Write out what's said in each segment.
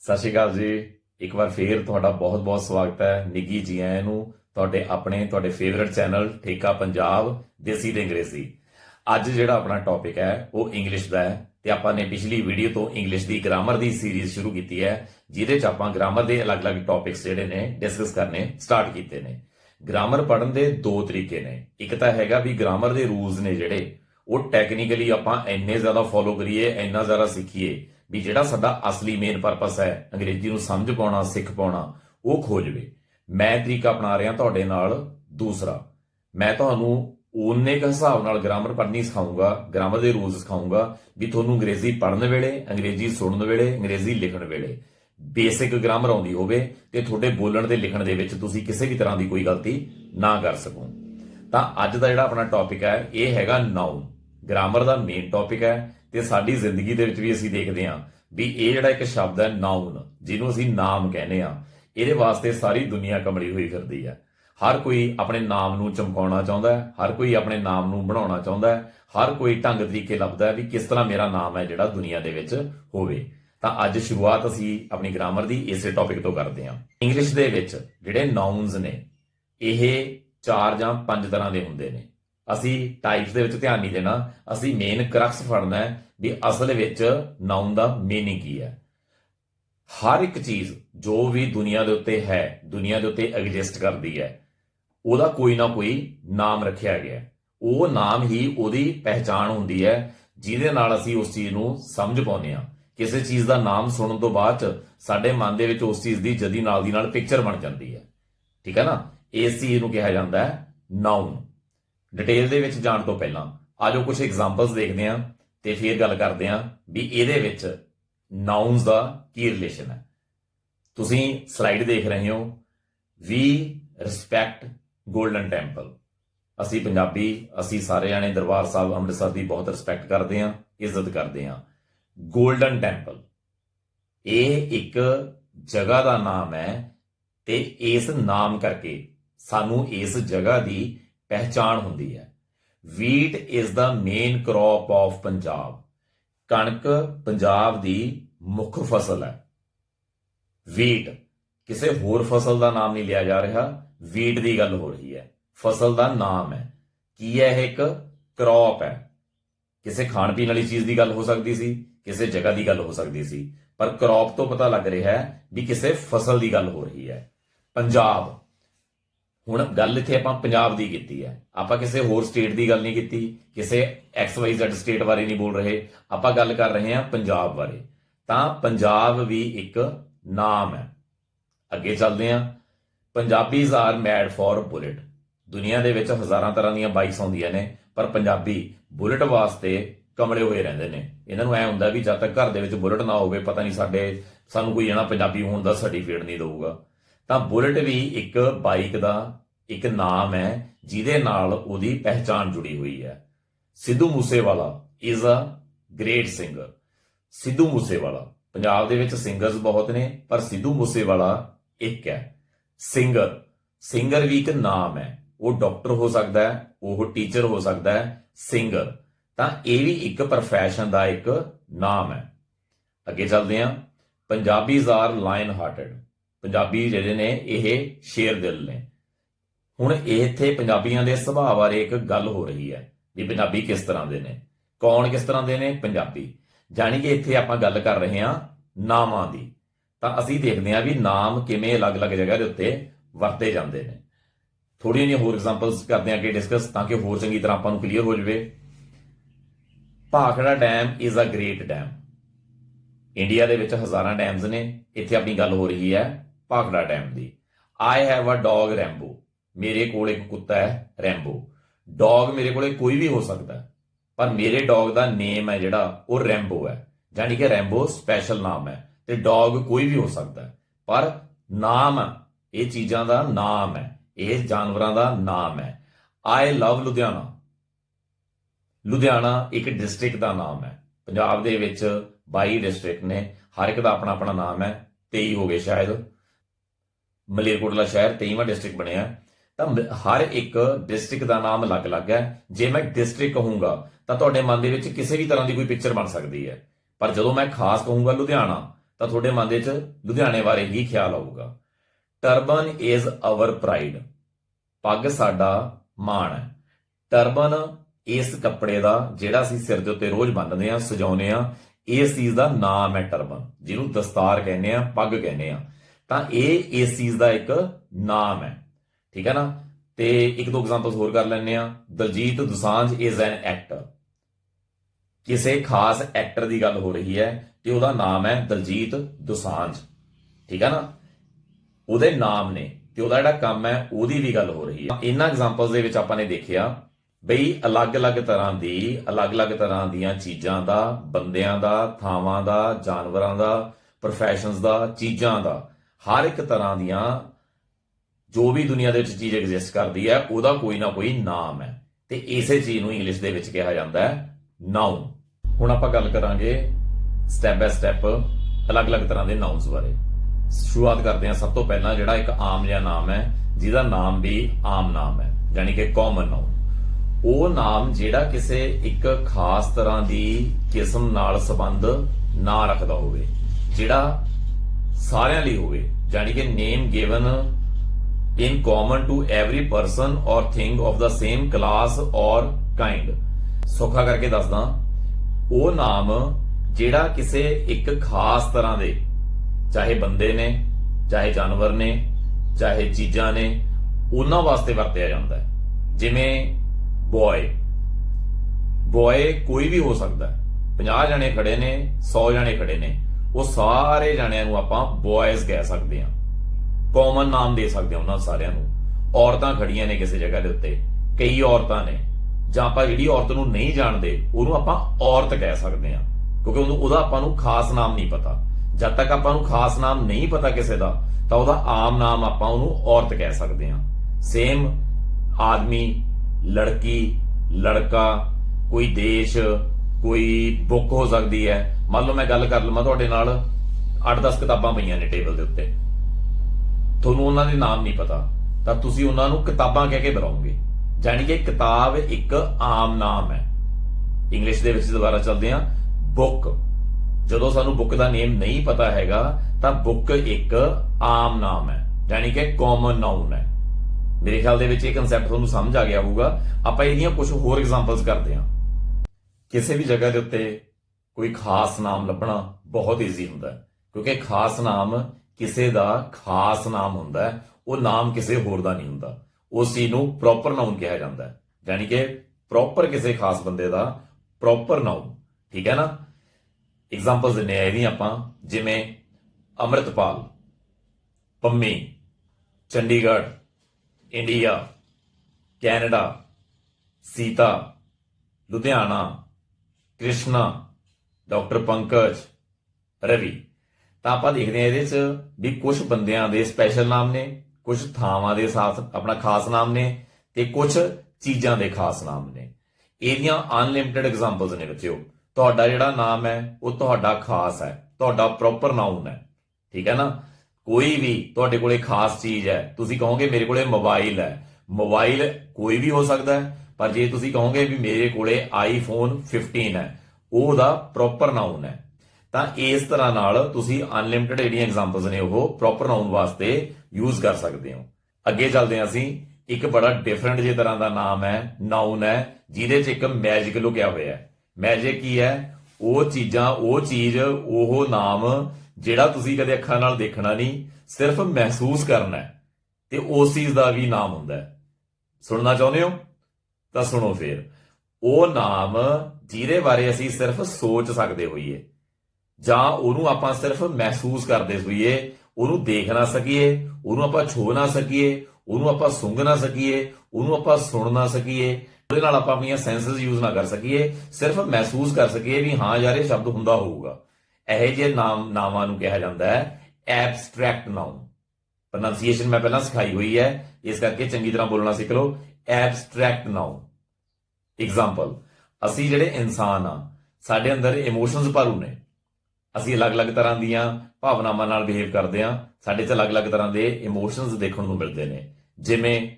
ਸਤਿ ਸ਼੍ਰੀ ਅਕਾਲ ਜੀ। ਇੱਕ ਵਾਰ ਫੇਰ ਤੁਹਾਡਾ ਬਹੁਤ-ਬਹੁਤ ਸਵਾਗਤ ਹੈ। ਨਿੱਗੀ ਜੀ ਆਇਆਂ ਨੂੰ। ਤੁਹਾਡੇ ਆਪਣੇ, ਤੁਹਾਡੇ ਫੇਵਰਿਟ ਚੈਨਲ ਠੇਕਾ ਪੰਜਾਬ, ਦੇਸੀ ਤੇ ਅੰਗਰੇਜ਼ੀ। ਅੱਜ ਜਿਹੜਾ ਆਪਣਾ ਟੌਪਿਕ ਹੈ, ਉਹ ਇੰਗਲਿਸ਼ ਦਾ ਹੈ ਤੇ ਆਪਾਂ ਨੇ ਪਿਛਲੀ ਵੀਡੀਓ ਤੋਂ ਇੰਗਲਿਸ਼ ਦੀ ਗ੍ਰਾਮਰ ਦੀ ਸੀਰੀਜ਼ ਸ਼ੁਰੂ ਕੀਤੀ ਹੈ, ਜਿਹਦੇ ਚ ਆਪਾਂ ਗ੍ਰਾਮਰ ਦੇ ਅਲੱਗ-ਅਲੱਗ ਟੌਪਿਕਸ ਜਿਹੜੇ ਨੇ ਡਿਸਕਸ ਕਰਨੇ ਸਟਾਰਟ ਕੀਤੇ ਨੇ। ਗ੍ਰਾਮਰ ਪੜ੍ਹਨ ਦੇ ਦੋ ਤਰੀਕੇ ਨੇ। ਇੱਕ ਤਾਂ ਹੈਗਾ ਵੀ ਗ੍ਰਾਮਰ ਦੇ ਰੂਲਸ ਨੇ ਜਿਹੜੇ, ਉਹ ਟੈਕਨੀਕਲੀ ਆਪਾਂ ਇੰਨੇ ਜ਼ਿਆਦਾ ਫੋਲੋ ਕਰੀਏ, ਇੰਨਾ ਜ਼ਿਆਦਾ ਸਿੱਖੀਏ ਵੀ ਜਿਹੜਾ ਸਾਡਾ ਅਸਲੀ ਮੇਨ ਪਰਪਸ ਹੈ, ਅੰਗਰੇਜ਼ੀ ਨੂੰ ਸਮਝ ਪਾਉਣਾ, ਸਿੱਖ ਪਾਉਣਾ, ਉਹ ਖੋ ਜਵੇ। ਮੈਂ ਤਰੀਕਾ ਅਪਣਾ ਰਿਹਾ ਤੁਹਾਡੇ ਨਾਲ ਦੂਸਰਾ। ਮੈਂ ਤੁਹਾਨੂੰ ਉਹਨੇ ਕੁ ਹਿਸਾਬ ਨਾਲ ਗ੍ਰਾਮਰ ਪੜ੍ਹਨੀ ਸਿਖਾਉਂਗਾ ਗ੍ਰਾਮਰ ਦੇ ਰੂਲਸ ਸਿਖਾਉਂਗਾ ਵੀ ਤੁਹਾਨੂੰ ਅੰਗਰੇਜ਼ੀ ਪੜ੍ਹਨ ਵੇਲੇ, ਅੰਗਰੇਜ਼ੀ ਸੁਣਨ ਵੇਲੇ, ਅੰਗਰੇਜ਼ੀ ਲਿਖਣ ਵੇਲੇ ਬੇਸਿਕ ਗ੍ਰਾਮਰ ਆਉਂਦੀ ਹੋਵੇ ਤੇ ਤੁਹਾਡੇ ਬੋਲਣ ਤੇ ਲਿਖਣ ਦੇ ਵਿੱਚ ਤੁਸੀਂ ਕਿਸੇ ਵੀ ਤਰ੍ਹਾਂ ਦੀ ਕੋਈ ਗਲਤੀ ਨਾ ਕਰ ਸਕੋ। ਤਾਂ ਅੱਜ ਦਾ ਜਿਹੜਾ ਆਪਣਾ ਟੌਪਿਕ ਹੈ, ਇਹ ਹੈਗਾ ਨਾਉਨ ਗ੍ਰਾਮਰ ਦਾ ਮੇਨ ਟੌਪਿਕ ਹੈ। ਤੇ ਸਾਡੀ ਜ਼ਿੰਦਗੀ ਦੇ ਵਿੱਚ ਵੀ ਅਸੀਂ ਦੇਖਦੇ ਹਾਂ ਵੀ ਇਹ ਜਿਹੜਾ ਇੱਕ ਸ਼ਬਦ ਹੈ ਨਾਉਨ ਜਿਹਨੂੰ ਅਸੀਂ ਨਾਮ ਕਹਿੰਦੇ ਆ ਇਹਦੇ ਵਾਸਤੇ ਸਾਰੀ ਦੁਨੀਆ ਕਮਲੀ ਹੋਈ ਫਿਰਦੀ ਹੈ। ਹਰ ਕੋਈ ਆਪਣੇ ਨਾਮ ਨੂੰ ਚਮਕਾਉਣਾ ਚਾਹੁੰਦਾ ਹੈ, ਹਰ ਕੋਈ ਆਪਣੇ ਨਾਮ ਨੂੰ ਬਣਾਉਣਾ ਚਾਹੁੰਦਾ ਹੈ, ਹਰ ਕੋਈ ਢੰਗ ਤਰੀਕੇ ਲੱਭਦਾ ਹੈ ਵੀ ਕਿਸ ਤਰ੍ਹਾਂ ਮੇਰਾ ਨਾਮ ਹੈ ਜਿਹੜਾ ਦੁਨੀਆ ਦੇ ਵਿੱਚ ਹੋਵੇ। ਤਾਂ ਅੱਜ ਸ਼ੁਰੂਆਤ ਅਸੀਂ ਆਪਣੀ ਗ੍ਰਾਮਰ ਦੀ ਇਸੇ ਟੌਪਿਕ ਤੋਂ ਕਰਦੇ ਹਾਂ। ਇੰਗਲਿਸ਼ ਦੇ ਵਿੱਚ ਜਿਹੜੇ ਨਾਉਨਸ ਨੇ, ਇਹ ਚਾਰ ਜਾਂ ਪੰਜ ਤਰ੍ਹਾਂ ਦੇ ਹੁੰਦੇ ਨੇ। ਅਸੀਂ ਟਾਈਪਸ ਦੇ ਵਿੱਚ ਧਿਆਨ ਨਹੀਂ ਦੇਣਾ, ਅਸੀਂ ਮੇਨ ਕਰਕਸ ਫੜਨਾ ਹੈ ਵੀ ਅਸਲ ਵਿੱਚ ਨਾਉਨ ਦਾ ਮੀਨਿੰਗ ਕੀ ਹੈ। ਹਰ ਇੱਕ ਚੀਜ਼ ਜੋ ਵੀ ਦੁਨੀਆ ਦੇ ਉੱਤੇ ਹੈ, ਦੁਨੀਆ ਦੇ ਉੱਤੇ ਐਗਜ਼ਿਸਟ ਕਰਦੀ ਹੈ, ਉਹਦਾ ਕੋਈ ਨਾ ਕੋਈ ਨਾਮ ਰੱਖਿਆ ਗਿਆ ਉਹ ਨਾਮ ਹੀ ਉਹਦੀ ਪਹਿਚਾਣ ਹੁੰਦੀ ਹੈ, ਜਿਹਦੇ ਨਾਲ ਅਸੀਂ ਉਸ ਚੀਜ਼ ਨੂੰ ਸਮਝ ਪਾਉਂਦੇ ਹਾਂ। ਕਿਸੇ ਚੀਜ਼ ਦਾ ਨਾਮ ਸੁਣਨ ਤੋਂ ਬਾਅਦ ਚ ਸਾਡੇ ਮਨ ਦੇ ਵਿੱਚ ਉਸ ਚੀਜ਼ ਦੀ ਜਦੀ ਨਾਲ ਦੀ ਨਾਲ ਪਿਕਚਰ ਬਣ ਜਾਂਦੀ ਹੈ। ਠੀਕ ਹੈ ਨਾ? ਇਸ ਚੀਜ਼ ਨੂੰ ਕਿਹਾ ਜਾਂਦਾ ਹੈ ਨਾਉਨ ਡਿਟੇਲ ਦੇ ਵਿੱਚ ਜਾਣ ਤੋਂ ਪਹਿਲਾਂ ਆਜੋ ਕੁਝ ਐਗਜ਼ਾਮਪਲਸ ਦੇਖਦੇ ਹਾਂ ਤੇ ਫਿਰ ਗੱਲ ਕਰਦੇ ਹਾਂ ਵੀ ਇਹਦੇ ਵਿੱਚ ਨਾਉਨਸ ਦਾ ਕੀ ਰਿਲੇਸ਼ਨ ਹੈ। ਤੁਸੀਂ ਸਲਾਈਡ ਦੇਖ ਰਹੇ ਹੋ ਵੀ ਰਿਸਪੈਕਟ ਗੋਲਡਨ ਟੈਂਪਲ ਅਸੀਂ ਪੰਜਾਬੀ, ਅਸੀਂ ਸਾਰੇ ਜਾਣੇ ਦਰਬਾਰ ਸਾਹਿਬ ਅੰਮ੍ਰਿਤਸਰ ਦੀ ਬਹੁਤ ਰਿਸਪੈਕਟ ਕਰਦੇ ਹਾਂ, ਇੱਜ਼ਤ ਕਰਦੇ ਹਾਂ। ਗੋਲਡਨ ਟੈਂਪਲ ਇਹ ਇੱਕ ਜਗ੍ਹਾ ਦਾ ਨਾਮ ਹੈ ਤੇ ਇਸ ਨਾਮ ਕਰਕੇ ਸਾਨੂੰ ਇਸ ਜਗ੍ਹਾ ਦੀ ਪਹਿਚਾਣ ਹੁੰਦੀ ਹੈ। Wheat is the main crop of Punjab. ਕਣਕ ਪੰਜਾਬ ਦੀ ਮੁੱਖ ਫਸਲ ਹੈ। ਵੀਟ ਕਿਸੇ ਹੋਰ ਫਸਲ ਦਾ ਨਾਮ ਨਹੀਂ ਲਿਆ ਜਾ ਰਿਹਾ। ਵੀਟ ਦੀ ਗੱਲ ਹੋ ਰਹੀ ਹੈ। ਫਸਲ ਦਾ ਨਾਮ ਹੈ। ਕੀ ਹੈ ਇਹ ਇੱਕ ਕ੍ਰੌਪ ਹੈ? ਕਿਸੇ ਖਾਣ ਪੀਣ ਵਾਲੀ ਚੀਜ਼ ਦੀ ਗੱਲ ਹੋ ਸਕਦੀ ਸੀ, ਕਿਸੇ ਜਗ੍ਹਾ ਦੀ ਗੱਲ ਹੋ ਸਕਦੀ ਸੀ। ਪਰ ਕ੍ਰੌਪ ਤੋਂ ਪਤਾ ਲੱਗ ਰਿਹਾ ਹੈ ਵੀ ਕਿਸੇ ਫਸਲ ਦੀ ਗੱਲ ਹੋ ਰਹੀ ਹੈ। ਪੰਜਾਬ ਹੁਣ ਗੱਲ ਇੱਥੇ ਆਪਾਂ ਪੰਜਾਬ ਦੀ ਕੀਤੀ ਹੈ। ਆਪਾਂ ਕਿਸੇ ਹੋਰ ਸਟੇਟ ਦੀ ਗੱਲ ਨਹੀਂ ਕੀਤੀ, ਕਿਸੇ ਐਕਸ XYZ ਸਟੇਟ ਬਾਰੇ ਨਹੀਂ ਬੋਲ ਰਹੇ। ਆਪਾਂ ਗੱਲ ਕਰ ਰਹੇ ਹਾਂ ਪੰਜਾਬ ਬਾਰੇ। ਤਾਂ ਪੰਜਾਬ ਵੀ ਇੱਕ ਨਾਮ ਹੈ। ਅੱਗੇ ਚੱਲਦੇ ਹਾਂ। Punjabis are mad for Bullet. ਦੁਨੀਆ ਦੇ ਵਿੱਚ ਹਜ਼ਾਰਾਂ ਤਰ੍ਹਾਂ ਦੀਆਂ ਬਾਈਕਸ ਆਉਂਦੀਆਂ ਨੇ, ਪਰ ਪੰਜਾਬੀ ਬੁਲਟ ਵਾਸਤੇ ਕਮਲੇ ਹੋਏ ਰਹਿੰਦੇ ਨੇ। ਇਹਨਾਂ ਨੂੰ ਐ ਹੁੰਦਾ ਵੀ ਜਦ ਤੱਕ ਘਰ ਦੇ ਵਿੱਚ ਬੁਲਟ ਨਾ ਹੋਵੇ, ਪਤਾ ਨਹੀਂ ਸਾਡੇ, ਸਾਨੂੰ ਕੋਈ ਜਣਾ ਪੰਜਾਬੀ ਹੋਣ ਦਾ ਸਰਟੀਫਿਕੇਟ ਨਹੀਂ ਦਊਗਾ। ਤਾਂ ਬੁਲਟ ਵੀ ਇੱਕ ਬਾਈਕ ਦਾ ਇੱਕ ਨਾਮ ਹੈ, ਜਿਹਦੇ ਨਾਲ ਉਹਦੀ ਪਹਿਚਾਣ ਜੁੜੀ ਹੋਈ ਹੈ। Sidhu Moosewala is a great singer Sidhu Moosewala, Punjab ਦੇ ਵਿੱਚ ਸਿੰਗਰਸ ਬਹੁਤ ਨੇ, ਪਰ ਸਿੱਧੂ ਮੂਸੇਵਾਲਾ ਇੱਕ ਹੈ। ਸਿੰਗਰ ਸਿੰਗਰ ਵੀ ਇੱਕ ਨਾਮ ਹੈ। ਉਹ ਡਾਕਟਰ ਹੋ ਸਕਦਾ ਹੈ, ਉਹ ਟੀਚਰ ਹੋ ਸਕਦਾ ਹੈ ਸਿੰਗਰ ਤਾਂ ਇਹ ਵੀ ਇੱਕ profession ਦਾ ਇੱਕ ਨਾਮ ਹੈ। ਅੱਗੇ ਚੱਲਦੇ ਹਾਂ। Punjabis are lion hearted Punjabi ਜਿਹੜੇ ਨੇ, ਇਹ ਸ਼ੇਰ ਦਿਲ ਨੇ। ਹੁਣ ਇੱਥੇ ਪੰਜਾਬੀਆਂ ਦੇ ਸੁਭਾਅ ਬਾਰੇ ਇੱਕ ਗੱਲ ਹੋ ਰਹੀ ਹੈ ਵੀ ਪੰਜਾਬੀ ਕਿਸ ਤਰ੍ਹਾਂ ਦੇ ਨੇ। ਕੌਣ ਕਿਸ ਤਰ੍ਹਾਂ ਦੇ ਨੇ? ਪੰਜਾਬੀ। ਜਾਣੀ ਕਿ ਇੱਥੇ ਆਪਾਂ ਗੱਲ ਕਰ ਰਹੇ ਹਾਂ ਨਾਮਾਂ ਦੀ। ਤਾਂ ਅਸੀਂ ਦੇਖਦੇ ਹਾਂ ਵੀ ਨਾਮ ਕਿਵੇਂ ਅਲੱਗ-ਅਲੱਗ ਜਗ੍ਹਾ ਦੇ ਉੱਤੇ ਵਰਤੇ ਜਾਂਦੇ ਨੇ। ਥੋੜੀਆਂ ਜਿਹੀਆਂ ਹੋਰ ਐਗਜ਼ਾਮਪਲਸ ਕਰਦੇ ਹਾਂ ਕਿ ਡਿਸਕਸ ਤਾਂ ਕਿ ਹੋਰ ਚੰਗੀ ਤਰ੍ਹਾਂ ਆਪਾਂ ਨੂੰ ਕਲੀਅਰ ਹੋ ਜਾਵੇ। Bhakra dam is a great dam India ਦੇ ਵਿੱਚ ਹਜ਼ਾਰਾਂ ਡੈਮਸ ਨੇ। ਇੱਥੇ ਆਪਣੀ ਗੱਲ ਹੋ ਰਹੀ ਹੈ Bhakra dam the. I have a dog Rambo ਮੇਰੇ ਕੋਲ ਇੱਕ ਕੁੱਤਾ ਹੈ ਰੈਂਬੋ ਡੌਗ ਮੇਰੇ ਕੋਲੇ ਕੋਈ ਵੀ ਹੋ ਸਕਦਾ ਪਰ ਮੇਰੇ ਡੌਗ ਦਾ ਨੇਮ ਹੈ ਜਿਹੜਾ, ਉਹ ਰੈਂਬੋ ਹੈ। ਯਾਨੀ ਕਿ ਰੈਂਬੋ ਸਪੈਸ਼ਲ ਨਾਮ ਹੈ ਤੇ ਡੌਗ ਕੋਈ ਵੀ ਹੋ ਸਕਦਾ ਹੈ, ਪਰ ਨਾਮ, ਇਹ ਚੀਜ਼ਾਂ ਦਾ ਨਾਮ ਹੈ, ਇਹ ਜਾਨਵਰਾਂ ਦਾ ਨਾਮ ਹੈ। ਆਈ ਲਵ ਲੁਧਿਆਣਾ। ਲੁਧਿਆਣਾ ਇੱਕ ਡਿਸਟ੍ਰਿਕਟ ਦਾ ਨਾਮ ਹੈ। ਪੰਜਾਬ ਦੇ ਵਿੱਚ 22 ਡਿਸਟ੍ਰਿਕਟ ਨੇ, ਹਰ ਇੱਕ ਦਾ ਆਪਣਾ ਆਪਣਾ ਨਾਮ ਹੈ 23 ਹੋ ਗਏ ਸ਼ਾਇਦ। ਮਲੇਰਕੋਟਲਾ ਸ਼ਹਿਰ 23ਵਾਂ ਡਿਸਟ੍ਰਿਕਟ ਬਣਿਆ। ਤਾਂ ਮ- ਹਰ ਇੱਕ ਡਿਸਟ੍ਰਿਕਟ ਦਾ ਨਾਮ ਅਲੱਗ-ਅਲੱਗ ਹੈ। ਜੇ ਮੈਂ ਡਿਸਟ੍ਰਿਕਟ ਕਹੂੰਗਾ, ਤਾਂ ਤੁਹਾਡੇ ਮਨ ਦੇ ਵਿੱਚ ਕਿਸੇ ਵੀ ਤਰ੍ਹਾਂ ਦੀ ਕੋਈ ਪਿਕਚਰ ਬਣ ਸਕਦੀ ਹੈ। ਪਰ ਜਦੋਂ ਮੈਂ ਖਾਸ ਕਹੂੰਗਾ ਲੁਧਿਆਣਾ, ਤਾਂ ਤੁਹਾਡੇ ਮਨ ਦੇ ਵਿੱਚ ਲੁਧਿਆਣੇ ਬਾਰੇ ਹੀ ਖਿਆਲ ਆਊਗਾ। ਟਰਬਨ ਇਜ਼ ਆਵਰ ਪ੍ਰਾਈਡ ਪੱਗ ਸਾਡਾ ਮਾਣ ਹੈ। ਟਰਬਨ ਇਸ ਕੱਪੜੇ ਦਾ ਜਿਹੜਾ ਅਸੀਂ ਸਿਰ ਦੇ ਉੱਤੇ ਰੋਜ਼ ਬੰਨਦੇ ਆ ਸਜਾਉਂਦੇ ਆ ਇਸ ਚੀਜ਼ ਦਾ ਨਾਮ ਹੈ ਟਰਬਨ ਜਿਹਨੂੰ ਦਸਤਾਰ ਕਹਿੰਦੇ ਆ ਪੱਗ ਕਹਿੰਦੇ ਆ ਤਾਂ ਇਹ ਇਸ ਚੀਜ਼ ਦਾ ਇੱਕ ਨਾਮ ਹੈ। ਠੀਕ ਹੈ ਨਾ? ਤੇ ਇੱਕ ਦੋ ਐਗਜ਼ਾਮਪਲਸ ਹੋਰ ਕਰ ਲੈਂਦੇ ਆ Diljit Dosanjh is an actor ਕਿਸੇ ਖਾਸ ਐਕਟਰ ਦੀ ਗੱਲ ਹੋ ਰਹੀ ਹੈ ਤੇ ਉਹਦਾ ਨਾਮ ਹੈ ਦਲਜੀਤ ਦੁਸਾਂਝ। ਠੀਕ ਹੈ ਨਾ? ਉਹਦੇ ਨਾਮ ਨੇ ਤੇ ਉਹਦਾ ਜਿਹੜਾ ਕੰਮ ਹੈ, ਉਹਦੀ ਵੀ ਗੱਲ ਹੋ ਰਹੀ ਹੈ। ਇਹਨਾਂ ਐਗਜ਼ਾਮਪਲਸ ਦੇ ਵਿੱਚ ਆਪਾਂ ਨੇ ਦੇਖਿਆ ਬਈ ਅਲੱਗ-ਅਲੱਗ ਤਰ੍ਹਾਂ ਦੀ, ਅਲੱਗ-ਅਲੱਗ ਤਰ੍ਹਾਂ ਦੀਆਂ ਚੀਜ਼ਾਂ ਦਾ, ਬੰਦਿਆਂ ਦਾ, ਥਾਵਾਂ ਦਾ, ਜਾਨਵਰਾਂ ਦਾ ਪ੍ਰੋਫੈਸ਼ਨਸ ਦਾ, ਚੀਜ਼ਾਂ ਦਾ। ਹਰ ਇੱਕ ਤਰ੍ਹਾਂ ਦੀਆਂ ਜੋ ਵੀ ਦੁਨੀਆ ਦੇ ਵਿੱਚ ਚੀਜ਼ ਐਗਜ਼ਿਸਟ ਕਰਦੀ ਹੈ, ਉਹਦਾ ਕੋਈ ਨਾ ਕੋਈ ਨਾਮ ਹੈ। ਤੇ ਇਸੇ ਚੀਜ਼ ਨੂੰ ਇੰਗਲਿਸ਼ ਦੇ ਵਿੱਚ ਕਿਹਾ ਜਾਂਦਾ ਹੈ ਨਾਉਨ ਹੁਣ ਆਪਾਂ ਗੱਲ ਕਰਾਂਗੇ ਸਟੈਪ ਬਾਏ ਸਟੈਪ ਅਲੱਗ-ਅਲੱਗ ਤਰ੍ਹਾਂ ਦੇ ਨਾਉਨਸ ਬਾਰੇ। ਸ਼ੁਰੂਆਤ ਕਰਦੇ ਹਾਂ ਸਭ ਤੋਂ ਪਹਿਲਾਂ ਜਿਹੜਾ ਇੱਕ ਆਮ ਜਿਹਾ ਨਾਮ ਹੈ, ਜਿਹਦਾ ਨਾਮ ਵੀ ਆਮ ਨਾਮ ਹੈ, ਯਾਨੀ ਕਿ ਕਾਮਨ ਨਾਉਨ ਉਹ ਨਾਮ ਜਿਹੜਾ ਕਿਸੇ ਇੱਕ ਖਾਸ ਤਰ੍ਹਾਂ ਦੀ ਕਿਸਮ ਨਾਲ ਸੰਬੰਧ ਨਾ ਰੱਖਦਾ ਹੋਵੇ, ਜਿਹੜਾ ਸਾਰਿਆਂ ਲਈ ਹੋਵੇ ਯਾਨੀ ਕਿ name given in common to every person or thing of the same class or kind. ਸੌਖਾ ਕਰਕੇ ਦੱਸਦਾ, ਉਹ ਨਾਮ ਜਿਹੜਾ ਕਿਸੇ ਇੱਕ ਖਾਸ ਤਰ੍ਹਾਂ ਦੇ, ਚਾਹੇ ਬੰਦੇ ਨੇ, ਚਾਹੇ ਜਾਨਵਰ ਨੇ, ਚਾਹੇ ਚੀਜ਼ਾਂ ਨੇ, ਉਹਨਾਂ ਵਾਸਤੇ ਵਰਤਿਆ ਜਾਂਦਾ ਹੈ। ਜਿਵੇਂ ਬॉय ਬॉय ਕੋਈ ਵੀ ਹੋ ਸਕਦਾ ਹੈ। 50 ਜਣੇ ਖੜੇ ਨੇ 100 ਜਣੇ ਖੜੇ ਨੇ। ਉਹ ਸਾਰੇ ਜਣਿਆਂ ਨੂੰ ਆਪਾਂ ਬॉयਜ਼ ਕਹਿ ਸਕਦੇ ਹਾਂ। ਕਾਮਨ ਨਾਮ ਦੇ ਸਕਦੇ ਹਾਂ ਉਹਨਾਂ ਸਾਰਿਆਂ ਨੂੰ। ਔਰਤਾਂ ਖੜੀਆਂ ਨੇ ਕਿਸੇ ਜਗ੍ਹਾ ਦੇ ਉੱਤੇ। ਕਈ ਔਰਤਾਂ ਨੇ। ਜਾਂ ਆਪਾਂ ਜਿਹੜੀ ਔਰਤ ਨੂੰ ਨਹੀਂ ਜਾਣਦੇ, ਉਹਨੂੰ ਆਪਾਂ ਔਰਤ ਕਹਿ ਸਕਦੇ ਹਾਂ। ਕਿਉਂਕਿ ਉਹਨੂੰ ਉਹਦਾ ਆਪਾਂ ਨੂੰ ਖਾਸ ਨਾਮ ਨਹੀਂ ਪਤਾ। ਜਦ ਤੱਕ ਆਪਾਂ ਨੂੰ ਖਾਸ ਨਾਮ ਨਹੀਂ ਪਤਾ ਕਿਸੇ ਦਾ, ਤਾਂ ਉਹਦਾ ਆਮ ਨਾਮ ਆਪਾਂ ਉਹਨੂੰ ਔਰਤ ਕਹਿ ਸਕਦੇ ਹਾਂ। ਸੇਮ ਆਦਮੀ, ਲੜਕੀ, ਲੜਕਾ, ਕੋਈ ਦੇਸ਼ ਕੋਈ ਬੁੱਕ ਹੋ ਸਕਦੀ ਹੈ। ਮੰਨ ਲਓ ਮੈਂ ਗੱਲ ਕਰ ਲਵਾਂ ਤੁਹਾਡੇ ਨਾਲ 8-10 ਕਿਤਾਬਾਂ ਪਈਆਂ ਨੇ ਟੇਬਲ ਦੇ ਉੱਤੇ। ਤੁਹਾਨੂੰ ਉਹਨਾਂ ਦੇ ਨਾਮ ਨਹੀਂ ਪਤਾ, ਤਾਂ ਤੁਸੀਂ ਉਹਨਾਂ ਨੂੰ ਕਿਤਾਬਾਂ ਕਹਿ ਕੇ ਬੁਲਾਓਗੇ। ਜਾਣੀ ਕਿ ਕਿਤਾਬ ਇੱਕ ਆਮ ਨਾਮ ਹੈ। ਇੰਗਲਿਸ਼ ਦੇ ਵਿੱਚ ਦੁਬਾਰਾ ਚੱਲਦੇ ਹਾਂ। ਬੁੱਕ ਜਦੋਂ ਸਾਨੂੰ ਬੁੱਕ ਦਾ ਨੇਮ ਨਹੀਂ ਪਤਾ ਹੈਗਾ, ਤਾਂ ਬੁੱਕ ਇੱਕ ਆਮ ਨਾਮ ਹੈ। ਜਾਣੀ ਕਿ ਕਾਮਨ ਨਾਉਨ ਹੈ। ਮੇਰੇ ਖਿਆਲ ਦੇ ਵਿੱਚ ਇਹ ਕਨਸੈਪਟ ਤੁਹਾਨੂੰ ਸਮਝ ਆ ਗਿਆ ਹੋਊਗਾ। ਆਪਾਂ ਇਹਦੀਆਂ ਕੁਝ ਹੋਰ ਐਗਜ਼ਾਮਪਲਸ ਕਰਦੇ ਹਾਂ। ਕਿਸੇ ਵੀ ਜਗ੍ਹਾ ਦੇ ਉੱਤੇ ਕੋਈ ਖਾਸ ਨਾਮ ਲੱਭਣਾ ਬਹੁਤ ਈਜ਼ੀ ਹੁੰਦਾ ਹੈ, ਕਿਉਂਕਿ ਖਾਸ ਨਾਮ ਕਿਸੇ ਦਾ ਖਾਸ ਨਾਮ ਹੁੰਦਾ ਹੈ, ਉਹ ਨਾਮ ਕਿਸੇ ਹੋਰ ਦਾ ਨਹੀਂ ਹੁੰਦਾ। ਉਸ ਚੀਜ਼ ਨੂੰ ਪ੍ਰੋਪਰ ਨਾਉਨ ਕਿਹਾ ਜਾਂਦਾ ਹੈ। ਯਾਨੀ ਕਿ ਪ੍ਰੋਪਰ ਕਿਸੇ ਖਾਸ ਬੰਦੇ ਦਾ ਪ੍ਰੋਪਰ ਨਾਉਨ ਠੀਕ ਹੈ ਨਾ? ਐਗਜ਼ਾਮਪਲਸ ਦਿੰਨੇ ਆ ਇਹਦੀਆਂ ਆਪਾਂ, ਜਿਵੇਂ Amritpal, Pammi, Chandigarh, India, Canada, Sita, Ludhiana Krishna, doctor Pankaj, Ravi. ਤਾਂ ਆਪਾਂ ਦੇਖਦੇ ਹਾਂ ਇਹਦੇ 'ਚ ਵੀ ਕੁਝ ਬੰਦਿਆਂ ਦੇ ਸਪੈਸ਼ਲ ਨਾਮ ਨੇ ਕੁਝ ਥਾਵਾਂ ਦੇ ਸਾਥ ਆਪਣਾ ਖਾਸ ਨਾਮ ਨੇ ਤੇ ਕੁਝ ਚੀਜ਼ਾਂ ਦੇ ਖਾਸ ਨਾਮ ਨੇ। ਇਹਦੀਆਂ ਅਨਲਿਮਿਟਿਡ ਐਗਜ਼ਾਮਪਲਸ ਨੇ ਬੱਚਿਓ। ਤੁਹਾਡਾ ਜਿਹੜਾ ਨਾਮ ਹੈ, ਉਹ ਤੁਹਾਡਾ ਖਾਸ ਹੈ, ਤੁਹਾਡਾ ਪ੍ਰੋਪਰ ਨਾਉਨ ਹੈ। ਠੀਕ ਹੈ ਨਾ? ਕੋਈ ਵੀ ਤੁਹਾਡੇ ਕੋਲੇ ਖਾਸ ਚੀਜ਼ ਹੈ, ਤੁਸੀਂ ਕਹੋਗੇ ਮੇਰੇ ਕੋਲੇ ਮੋਬਾਈਲ ਹੈ। ਮੋਬਾਈਲ ਕੋਈ ਵੀ ਹੋ ਸਕਦਾ ਹੈ ਪਰ ਜੇ ਤੁਸੀਂ ਕਹੋਗੇ ਵੀ ਮੇਰੇ ਕੋਲੇ ਆਈਫੋਨ 15 ਹੈ ਉਹ ਉਹਦਾ ਪ੍ਰੋਪਰ ਨਾਉਨ ਹੈ। ਤਾਂ ਇਸ ਤਰ੍ਹਾਂ ਨਾਲ ਤੁਸੀਂ ਅਨਲਿਮਿਟਿਡ ਜਿਹੜੀਆਂ ਐਗਜ਼ਾਮਪਲਸ ਨੇ ਉਹ ਪ੍ਰੋਪਰ ਨਾਉਨ ਵਾਸਤੇ ਯੂਜ਼ ਕਰ ਸਕਦੇ ਹੋ। ਅੱਗੇ ਚੱਲਦੇ ਹਾਂ ਅਸੀਂ। ਇੱਕ ਬੜਾ ਡਿਫਰੈਂਟ ਜਿਹੇ ਤਰ੍ਹਾਂ ਦਾ ਨਾਮ ਹੈ ਨਾਉਨ ਹੈ, ਜਿਹਦੇ 'ਚ ਇੱਕ ਮੈਜਿਕ ਲੁਕਿਆ ਹੋਇਆ ਹੈ। ਮੈਜਿਕ ਕੀ ਹੈ? ਉਹ ਚੀਜ਼ਾਂ, ਉਹ ਚੀਜ਼, ਉਹ ਨਾਮ ਜਿਹੜਾ ਤੁਸੀਂ ਕਦੇ ਅੱਖਾਂ ਨਾਲ ਦੇਖਣਾ ਨਹੀਂ, ਸਿਰਫ ਮਹਿਸੂਸ ਕਰਨਾ ਹੈ। ਤੇ ਉਸ ਚੀਜ਼ ਦਾ ਵੀ ਨਾਮ ਹੁੰਦਾ ਹੈ। ਸੁਣਨਾ ਚਾਹੁੰਦੇ ਹੋ? ਤਾਂ ਸੁਣੋ ਫੇਰ। ਉਹ ਨਾਮ ਜਿਹਦੇ ਬਾਰੇ ਅਸੀਂ ਸਿਰਫ ਸੋਚ ਸਕਦੇ ਹੋਈਏ। ਜਾਂ ਉਹਨੂੰ ਆਪਾਂ ਸਿਰਫ ਮਹਿਸੂਸ ਕਰਦੇ ਹੋਈਏ, ਉਹਨੂੰ ਦੇਖ ਨਾ ਸਕੀਏ, ਉਹਨੂੰ ਆਪਾਂ ਛੂ ਨਾ ਸਕੀਏ, ਉਹਨੂੰ ਆਪਾਂ ਸੁੰਘ ਨਾ ਸਕੀਏ, ਉਹਨੂੰ ਆਪਾਂ ਸੁਣ ਨਾ ਸਕੀਏ, ਉਹਦੇ ਨਾਲ ਆਪਾਂ ਆਪਣੀਆਂ ਸੈਂਸਸ ਯੂਜ਼ ਨਾ ਕਰ ਸਕੀਏ, ਸਿਰਫ ਮਹਿਸੂਸ ਕਰ ਸਕੀਏ ਵੀ ਹਾਂ ਯਾਰ ਇਹ ਸ਼ਬਦ ਹੁੰਦਾ ਹੋਊਗਾ। ਇਹ ਜਿਹੇ ਨਾਮ, ਨਾਵਾਂ ਨੂੰ ਕਿਹਾ ਜਾਂਦਾ ਹੈ ਐਬਸਟ੍ਰੈਕਟ ਨਾਉਨ ਪ੍ਰੋਨਾਂਸੀਏਸ਼ਨ ਮੈਂ ਪਹਿਲਾਂ ਸਿਖਾਈ ਹੋਈ ਹੈ, ਇਸ ਕਰਕੇ ਚੰਗੀ ਤਰ੍ਹਾਂ ਬੋਲਣਾ ਸਿੱਖ ਲਓ। ਐਬਸਟ੍ਰੈਕਟ ਨਾਉਨ ਐਗਜ਼ਾਮਪਲ ਅਸੀਂ ਜਿਹੜੇ ਇਨਸਾਨ ਆ ਸਾਡੇ ਅੰਦਰ ਇਮੋਸ਼ਨਸ ਭਰੂ ਨੇ। ਅਸੀਂ ਅਲੱਗ-ਅਲੱਗ ਤਰ੍ਹਾਂ ਦੀਆਂ ਭਾਵਨਾਵਾਂ ਨਾਲ ਬਿਹੇਵ ਕਰਦੇ ਆ ਸਾਡੇ 'ਚ ਅਲੱਗ-ਅਲੱਗ ਤਰ੍ਹਾਂ ਦੇ ਇਮੋਸ਼ਨਸ ਦੇਖਣ ਨੂੰ ਮਿਲਦੇ ਨੇ। ਜਿਵੇਂ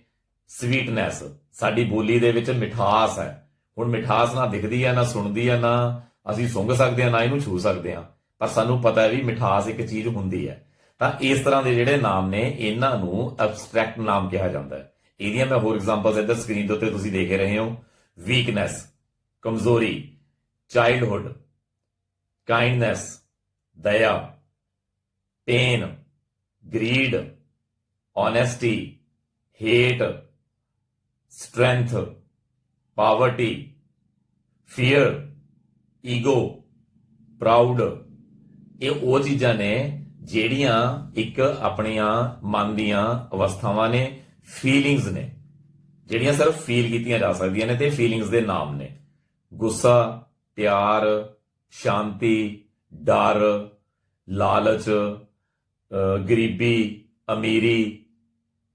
ਸਵੀਟਨੈਸ ਸਾਡੀ ਬੋਲੀ ਦੇ ਵਿੱਚ ਮਿਠਾਸ ਹੈ। ਹੁਣ ਮਿਠਾਸ ਨਾ ਦਿਖਦੀ ਆ, ਨਾ ਸੁਣਦੀ ਆ, ਨਾ ਅਸੀਂ ਸੁੰਘ ਸਕਦੇ ਆ, ਨਾ ਇਹਨੂੰ ਛੂ ਸਕਦੇ ਆ। ਪਰ ਸਾਨੂੰ ਪਤਾ ਹੈ ਵੀ ਮਿਠਾਸ ਇੱਕ ਚੀਜ਼ ਹੁੰਦੀ ਹੈ। ਤਾਂ ਇਸ ਤਰ੍ਹਾਂ ਦੇ ਜਿਹੜੇ ਨਾਮ ਨੇ, ਇਹਨਾਂ ਨੂੰ ਐਬਸਟ੍ਰੈਕਟ ਨਾਮ ਕਿਹਾ ਜਾਂਦਾ ਹੈ। ਇਹਦੀਆਂ ਮੈਂ ਹੋਰ ਐਗਜ਼ਾਮਪਲਸ ਇੱਧਰ ਸਕਰੀਨ ਦੇ ਉੱਤੇ ਤੁਸੀਂ ਦੇਖ ਰਹੇ ਹੋ। ਵੀਕਨੈਸ ਕਮਜ਼ੋਰੀ ਚਾਈਲਡਹੁੱਡ ਕਾਈਂਡਨੈਸ ਦਇਆ pain greed honesty hate strength poverty fear ego proud ਇਹ ਉਹ ਚੀਜ਼ਾਂ ਨੇ ਜਿਹੜੀਆਂ ਇੱਕ ਆਪਣੀਆਂ ਮਨ ਦੀਆਂ ਅਵਸਥਾਵਾਂ ਨੇ। ਫੀਲਿੰਗਸ ਨੇ। ਜਿਹੜੀਆਂ ਸਿਰਫ ਫੀਲ ਕੀਤੀਆਂ ਜਾ ਸਕਦੀਆਂ ਨੇ ਤੇ ਫੀਲਿੰਗਸ ਦੇ ਨਾਮ ਨੇ। ਗੁੱਸਾ, ਪਿਆਰ, ਸ਼ਾਂਤੀ, ਡਰ, ਲਾਲਚ ਗਰੀਬੀ, ਅਮੀਰੀ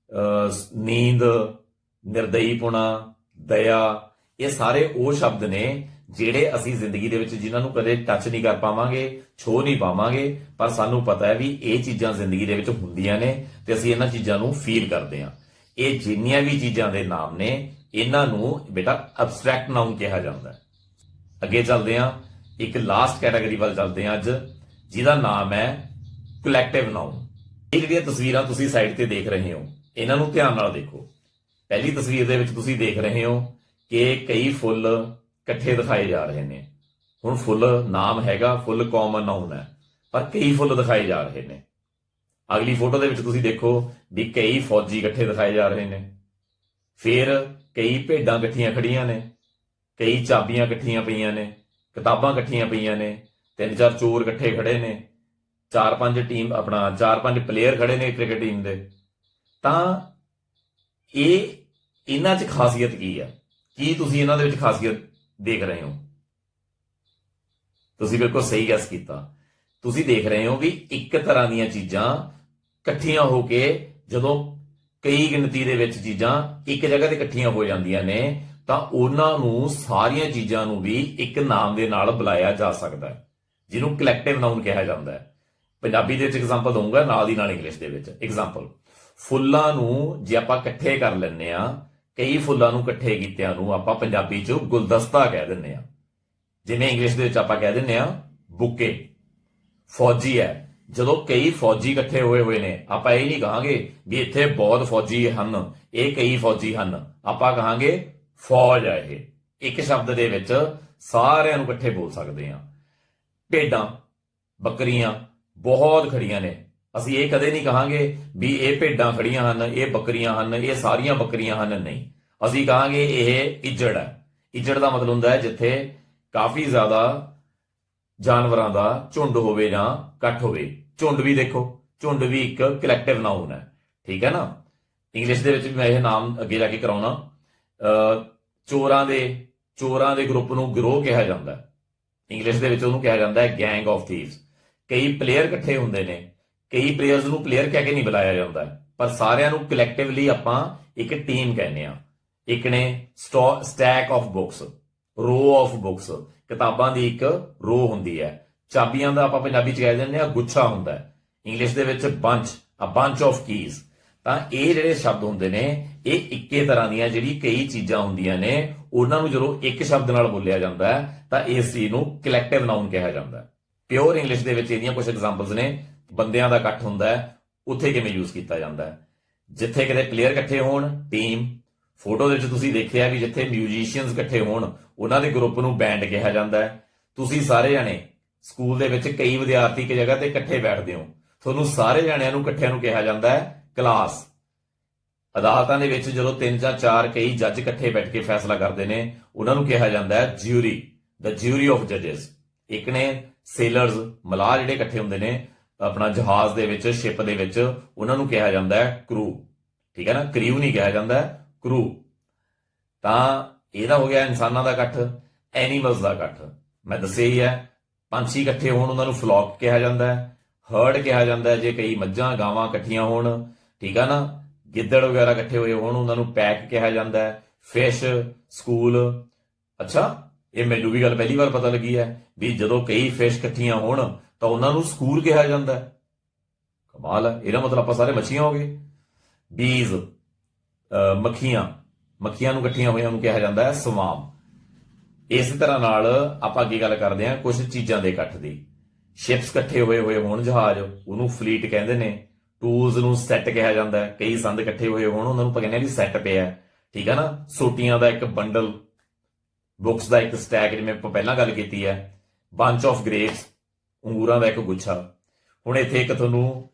ਅਹ ਨੀਂਦ, ਨਿਰਦਈਪੁਣਾ, ਦਇਆ, ਇਹ ਸਾਰੇ ਉਹ ਸ਼ਬਦ ਨੇ ਜਿਹੜੇ ਅਸੀਂ ਜ਼ਿੰਦਗੀ ਦੇ ਵਿੱਚ ਜਿਨ੍ਹਾਂ ਨੂੰ ਕਦੇ ਟੱਚ ਨਹੀਂ ਕਰ ਪਾਵਾਂਗੇ ਛੋ ਨਹੀਂ ਪਾਵਾਂਗੇ, ਪਰ ਸਾਨੂੰ ਪਤਾ ਹੈ ਵੀ ਇਹ ਚੀਜ਼ਾਂ ਜ਼ਿੰਦਗੀ ਦੇ ਵਿੱਚ ਹੁੰਦੀਆਂ ਨੇ ਤੇ ਅਸੀਂ ਇਹਨਾਂ ਚੀਜ਼ਾਂ ਨੂੰ ਫੀਲ ਕਰਦੇ ਹਾਂ। ਇਹ ਜਿੰਨੀਆਂ ਵੀ ਚੀਜ਼ਾਂ ਦੇ ਨਾਮ ਨੇ, ਇਹਨਾਂ ਨੂੰ ਬੇਟਾ ਐਬਸਟ੍ਰੈਕਟ ਨਾਉਨ ਕਿਹਾ ਜਾਂਦਾ ਹੈ। ਅੱਗੇ ਚੱਲਦੇ ਹਾਂ। ਇੱਕ ਲਾਸਟ ਕੈਟਾਗਰੀ ਵੱਲ ਚੱਲਦੇ ਹਾਂ ਅੱਜ, ਜਿਹਦਾ ਨਾਮ ਹੈ ਕਲੈਕਟਿਵ ਨਾਉਨ ਇਹ ਜਿਹੜੀਆਂ ਤਸਵੀਰਾਂ ਤੁਸੀਂ ਸਾਈਡ ਤੇ ਦੇਖ ਰਹੇ ਹੋ, ਇਹਨਾਂ ਨੂੰ ਧਿਆਨ ਨਾਲ ਦੇਖੋ। ਪਹਿਲੀ ਤਸਵੀਰ ਦੇ ਵਿੱਚ ਤੁਸੀਂ ਦੇਖ ਰਹੇ ਹੋ ਕਿ ਕਈ ਫੁੱਲ ਇਕੱਠੇ ਦਿਖਾਏ ਜਾ ਰਹੇ ਨੇ। ਹੁਣ ਫੁੱਲ ਨਾਮ ਹੈਗਾ, ਫੁੱਲ ਕਾਮਨ ਨਾਉਨ ਹੈ, ਪਰ ਕਈ ਫੁੱਲ ਦਿਖਾਏ ਜਾ ਰਹੇ ਨੇ। ਅਗਲੀ ਫੋਟੋ ਦੇ ਵਿੱਚ ਤੁਸੀਂ ਦੇਖੋ ਵੀ ਕਈ ਫੌਜੀ ਇਕੱਠੇ ਦਿਖਾਏ ਜਾ ਰਹੇ ਨੇ। ਫਿਰ ਕਈ ਭੇਡਾਂ ਇਕੱਠੀਆਂ ਖੜੀਆਂ ਨੇ, ਕਈ ਚਾਬੀਆਂ ਇਕੱਠੀਆਂ ਪਈਆਂ ਨੇ, ਕਿਤਾਬਾਂ ਇਕੱਠੀਆਂ ਪਈਆਂ ਨੇ, ਤਿੰਨ ਚਾਰ ਚੋਰ ਇਕੱਠੇ ਖੜੇ ਨੇ, ਚਾਰ ਪੰਜ ਟੀਮ ਆਪਣਾ ਚਾਰ ਪੰਜ ਪਲੇਅਰ ਖੜੇ ਨੇ ਕ੍ਰਿਕਟ ਟੀਮ ਦੇ। ਤਾਂ ਇਹ ਇਹਨਾਂ 'ਚ ਖਾਸੀਅਤ ਕੀ ਹੈ ਕੀ ਤੁਸੀਂ ਇਹਨਾਂ ਦੇ ਵਿੱਚ ਖਾਸੀਅਤ ਦੇਖ ਰਹੇ ਹੋ? ਤੁਸੀਂ ਬਿਲਕੁਲ ਸਹੀ ਗੈਸ ਕੀਤਾ। ਤੁਸੀਂ ਦੇਖ ਰਹੇ ਹੋ ਵੀ ਇੱਕ ਤਰ੍ਹਾਂ ਦੀਆਂ ਚੀਜ਼ਾਂ ਇਕੱਠੀਆਂ ਹੋ ਕੇ ਜਦੋਂ ਕਈ ਗਿਣਤੀ ਦੇ ਵਿੱਚ ਚੀਜ਼ਾਂ ਇੱਕ ਜਗ੍ਹਾ ਤੇ ਇਕੱਠੀਆਂ ਹੋ ਜਾਂਦੀਆਂ ਨੇ, ਤਾਂ ਉਹਨਾਂ ਨੂੰ ਸਾਰੀਆਂ ਚੀਜ਼ਾਂ ਨੂੰ ਵੀ ਇੱਕ ਨਾਮ ਦੇ ਨਾਲ ਬੁਲਾਇਆ ਜਾ ਸਕਦਾ ਹੈ, ਜਿਹਨੂੰ ਕਲੈਕਟਿਵ ਨਾਉਨ ਕਿਹਾ ਜਾਂਦਾ ਹੈ। ਪੰਜਾਬੀ ਦੇ ਵਿੱਚ ਐਗਜ਼ਾਮਪਲ ਦਊਂਗਾ, ਨਾਲ ਦੀ ਨਾਲ ਇੰਗਲਿਸ਼ ਦੇ ਵਿੱਚ। ਐਗਜ਼ਾਮਪਲ ਫੁੱਲਾਂ ਨੂੰ ਜੇ ਆਪਾਂ ਇਕੱਠੇ ਕਰ ਲੈਂਦੇ ਆ ਕਈ ਫੁੱਲਾਂ ਨੂੰ ਇਕੱਠੇ ਕੀਤਿਆਂ ਨੂੰ ਆਪਾਂ ਪੰਜਾਬੀ 'ਚ ਗੁਲਦਸਤਾ ਕਹਿ ਦਿੰਦੇ ਆ ਜਿਵੇਂ ਇੰਗਲਿਸ਼ ਦੇ ਵਿੱਚ ਆਪਾਂ ਕਹਿ ਦਿੰਦੇ ਆ ਬੁੱਕੇ। ਫੌਜੀ ਹੈ। ਜਦੋਂ ਕਈ ਫੌਜੀ ਇਕੱਠੇ ਹੋਏ ਹੋਏ ਨੇ, ਆਪਾਂ ਇਹ ਨਹੀਂ ਕਹਾਂਗੇ ਵੀ ਇੱਥੇ ਬਹੁਤ ਫੌਜੀ ਹਨ, ਇਹ ਕਈ ਫੌਜੀ ਹਨ। ਆਪਾਂ ਕਹਾਂਗੇ ਫੌਜ ਹੈ ਇਹ। ਇੱਕ ਸ਼ਬਦ ਦੇ ਵਿੱਚ ਸਾਰਿਆਂ ਨੂੰ ਇਕੱਠੇ ਬੋਲ ਸਕਦੇ ਆ ਭੇਡਾਂ, ਬੱਕਰੀਆਂ ਬਹੁਤ ਖੜੀਆਂ ਨੇ। ਅਸੀਂ ਇਹ ਕਦੇ ਨਹੀਂ ਕਹਾਂਗੇ ਵੀ ਇਹ ਭੇਡਾਂ ਖੜੀਆਂ ਹਨ, ਇਹ ਬੱਕਰੀਆਂ ਹਨ, ਇਹ ਸਾਰੀਆਂ ਬੱਕਰੀਆਂ ਹਨ। ਨਹੀਂ। ਅਸੀਂ ਕਹਾਂਗੇ ਇਹ ਇੱਜੜ ਹੈ। ਇੱਜੜ ਦਾ ਮਤਲਬ ਹੁੰਦਾ ਹੈ ਜਿੱਥੇ ਕਾਫੀ ਜ਼ਿਆਦਾ ਜਾਨਵਰਾਂ ਦਾ ਝੁੰਡ ਹੋਵੇ ਜਾਂ ਇਕੱਠ ਹੋਵੇ। ਝੁੰਡ ਵੀ ਦੇਖੋ, ਝੁੰਡ ਵੀ ਇੱਕ ਕਲੈਕਟਿਵ ਨਾਉਨ ਹੈ, ਠੀਕ ਹੈ ਨਾ? ਇੰਗਲਿਸ਼ ਦੇ ਵਿੱਚ ਵੀ ਮੈਂ ਇਹ ਨਾਮ ਅੱਗੇ ਜਾ ਕੇ ਕਰਾਉਣਾ। ਅਹ, ਚੋਰਾਂ ਦੇ ਚੋਰਾਂ ਦੇ ਗਰੁੱਪ ਨੂੰ ਗਰੋਹ ਕਿਹਾ ਜਾਂਦਾ ਹੈ। ਇੰਗਲਿਸ਼ ਦੇ ਵਿੱਚ ਉਹਨੂੰ ਕਿਹਾ ਜਾਂਦਾ ਹੈ ਗੈਂਗ ਆਫ ਥੀਵਸ ਕਈ ਪਲੇਅਰ ਇਕੱਠੇ ਹੁੰਦੇ ਨੇ, ਕਈ ਪਲੇਅਰਸ ਨੂੰ ਪਲੇਅਰ ਕਹਿ ਕੇ ਨਹੀਂ ਬੁਲਾਇਆ ਜਾਂਦਾ ਪਰ ਸਾਰਿਆਂ ਨੂੰ ਕਲੈਕਟਿਵਲੀ ਆਪਾਂ ਇੱਕ ਟੀਮ ਕਹਿੰਦੇ ਆ ਇੱਕ ਨੇ stack of books row of books ਕਿਤਾਬਾਂ ਦੀ ਇੱਕ ਰੋ ਹੁੰਦੀ ਹੈ। ਚਾਬੀਆਂ ਦਾ ਆਪਾਂ ਪੰਜਾਬੀ ਚ ਕਹਿ ਦਿੰਦੇ ਆ ਗੁੱਛਾ ਹੁੰਦਾ ਹੈ। ਇੰਗਲਿਸ਼ ਦੇ ਵਿੱਚ bunch a bunch of keys ਤਾਂ ਇਹ ਜਿਹੜੇ ਸ਼ਬਦ ਹੁੰਦੇ ਨੇ, ਇਹ ਇੱਕੇ ਤਰ੍ਹਾਂ ਦੀਆਂ ਜਿਹੜੀ ਕਈ ਚੀਜ਼ਾਂ ਹੁੰਦੀਆਂ ਨੇ, ਉਹਨਾਂ ਨੂੰ ਜਦੋਂ ਇੱਕ ਸ਼ਬਦ ਨਾਲ ਬੋਲਿਆ ਜਾਂਦਾ ਹੈ, ਤਾਂ ਇਸ ਚੀਜ਼ ਨੂੰ ਕਲੈਕਟਿਵ ਨਾਉਨ ਕਿਹਾ ਜਾਂਦਾ ਹੈ। ਪਿਓਰ ਇੰਗਲਿਸ਼ ਦੇ ਵਿੱਚ ਇਹਦੀਆਂ ਕੁਝ ਐਗਜ਼ਾਮਪਲਸ ਨੇ। ਬੰਦਿਆਂ ਦਾ ਇਕੱਠ ਹੁੰਦਾ ਹੈ। ਉੱਥੇ ਕਿਵੇਂ ਯੂਜ਼ ਕੀਤਾ ਜਾਂਦਾ ਹੈ। ਜਿੱਥੇ ਕਿਤੇ ਪਲੇਅਰ ਇਕੱਠੇ ਹੋਣ ਟੀਮ ਫੋਟੋ ਦੇ ਵਿੱਚ ਤੁਸੀਂ ਦੇਖਿਆ ਵੀ ਜਿੱਥੇ ਮਿਊਜ਼ੀਸ਼ੀਅਨਸ ਇਕੱਠੇ ਹੋਣ ਉਹਨਾਂ ਦੇ ਗਰੁੱਪ ਨੂੰ ਬੈਂਡ ਕਿਹਾ ਜਾਂਦਾ ਹੈ। ਤੁਸੀਂ ਸਾਰੇ ਜਣੇ ਸਕੂਲ ਦੇ ਵਿੱਚ ਕਈ ਵਿਦਿਆਰਥੀ ਇੱਕ ਜਗ੍ਹਾ ਤੇ ਇਕੱਠੇ ਬੈਠਦੇ ਹੋ। ਤੁਹਾਨੂੰ ਸਾਰੇ ਜਣਿਆਂ ਨੂੰ ਇਕੱਠਿਆਂ ਨੂੰ ਕਿਹਾ ਜਾਂਦਾ ਹੈ ਕਲਾਸ ਅਦਾਲਤਾਂ ਦੇ ਵਿੱਚ ਜਦੋਂ ਤਿੰਨ ਜਾਂ ਚਾਰ ਕਈ ਜੱਜ ਇਕੱਠੇ ਬੈਠ ਕੇ ਫੈਸਲਾ ਕਰਦੇ ਨੇ, ਉਹਨਾਂ ਨੂੰ ਕਿਹਾ ਜਾਂਦਾ ਹੈ ਜਿਊਰੀ ਦਾ ਜਿਊਰੀ ਆਫ ਜੱਜਸ ਇੱਕ ਨੇ ਸੇਲਰਸ ਮਲਾਹ ਜਿਹੜੇ ਇਕੱਠੇ ਹੁੰਦੇ ਨੇ, ਆਪਣਾ ਜਹਾਜ਼ ਦੇ ਵਿੱਚ ਸ਼ਿਪ ਦੇ ਵਿੱਚ, ਉਹਨਾਂ ਨੂੰ ਕਿਹਾ ਜਾਂਦਾ ਹੈ ਕਰੂ ਠੀਕ ਹੈ ਨਾ? ਕਰਿਊ ਨਹੀਂ ਕਿਹਾ ਜਾਂਦਾ ਕਰੂ ਤਾਂ ਇਹਦਾ ਹੋ ਗਿਆ ਇਨਸਾਨਾਂ ਦਾ ਇਕੱਠ ਐਨੀਮਲਸ ਦਾ ਇਕੱਠ। ਮੈਂ ਦੱਸਿਆ ਹੀ ਹੈ, ਪੰਛੀ ਇਕੱਠੇ ਹੋਣ ਉਹਨਾਂ ਨੂੰ ਫਲੌਕ ਕਿਹਾ ਜਾਂਦਾ ਹੈ ਹਰਡ ਕਿਹਾ ਜਾਂਦਾ ਹੈ, ਜੇ ਕਈ ਮੱਝਾਂ ਗਾਵਾਂ ਇਕੱਠੀਆਂ ਹੋਣ, ਠੀਕ ਆ ਨਾ? ਗਿੱਦੜ ਵਗੈਰਾ ਇਕੱਠੇ ਹੋਏ ਹੋਣ, ਉਹਨਾਂ ਨੂੰ ਪੈਕ ਕਿਹਾ ਜਾਂਦਾ ਹੈ ਫਿਸ਼ ਸਕੂਲ ਅੱਛਾ, ਇਹ ਮੈਨੂੰ ਵੀ ਗੱਲ ਪਹਿਲੀ ਵਾਰ ਪਤਾ ਲੱਗੀ ਹੈ ਵੀ ਜਦੋਂ ਕਈ ਫਿਸ਼ ਇਕੱਠੀਆਂ ਹੋਣ, ਤਾਂ ਉਹਨਾਂ ਨੂੰ ਸਕੂਲ ਕਿਹਾ ਜਾਂਦਾ ਹੈ। ਕਮਾਲ ਹੈ, ਇਹਦਾ ਮਤਲਬ ਆਪਾਂ ਸਾਰੇ ਮੱਛੀਆਂ ਹੋ ਗਏ। ਬੀਜ਼ ਮੱਖੀਆਂ ਮੱਖੀਆਂ ਨੂੰ ਇਕੱਠੀਆਂ ਹੋਈਆਂ ਨੂੰ ਕਿਹਾ ਜਾਂਦਾ ਹੈ ਸਵਾਮ। ਇਸ ਤਰ੍ਹਾਂ ਨਾਲ ਆਪਾਂ ਅੱਗੇ ਗੱਲ ਕਰਦੇ ਹਾਂ ਕੁਝ ਚੀਜ਼ਾਂ ਦੇ ਇਕੱਠ ਦੀ। ਸ਼ਿਪਸ ਇਕੱਠੇ ਹੋਏ ਹੋਏ ਹੋਣ ਜਹਾਜ਼, ਉਹਨੂੰ ਫਲੀਟ ਕਹਿੰਦੇ ਨੇ। ਟੂਲਸ ਨੂੰ ਸੈੱਟ ਕਿਹਾ ਜਾਂਦਾ ਹੈ। ਕਈ ਸੰਦ ਇਕੱਠੇ ਹੋਏ ਹੋਣ, ਉਹਨਾਂ ਨੂੰ ਆਪਾਂ ਕਹਿੰਦੇ ਆ ਵੀ ਸੈੱਟ ਪਿਆ ਠੀਕ ਹੈ ਨਾ? ਸੋਟੀਆਂ ਦਾ ਇੱਕ ਬੰਡਲ ਬੁక్స్ ਦਾ ਇੱਕ ਸਟੈਕ ਜਿਵੇਂ ਆਪਾਂ ਪਹਿਲਾਂ ਗੱਲ ਕੀਤੀ ਹੈ। ਬੰਚ ਆਫ ਗ੍ਰੇਪਸ ਅੰਗੂਰਾਂ ਦਾ ਇੱਕ ਗੁੱਛਾ। ਹੁਣ ਇੱਥੇ ਇੱਕ ਤੁਹਾਨੂੰ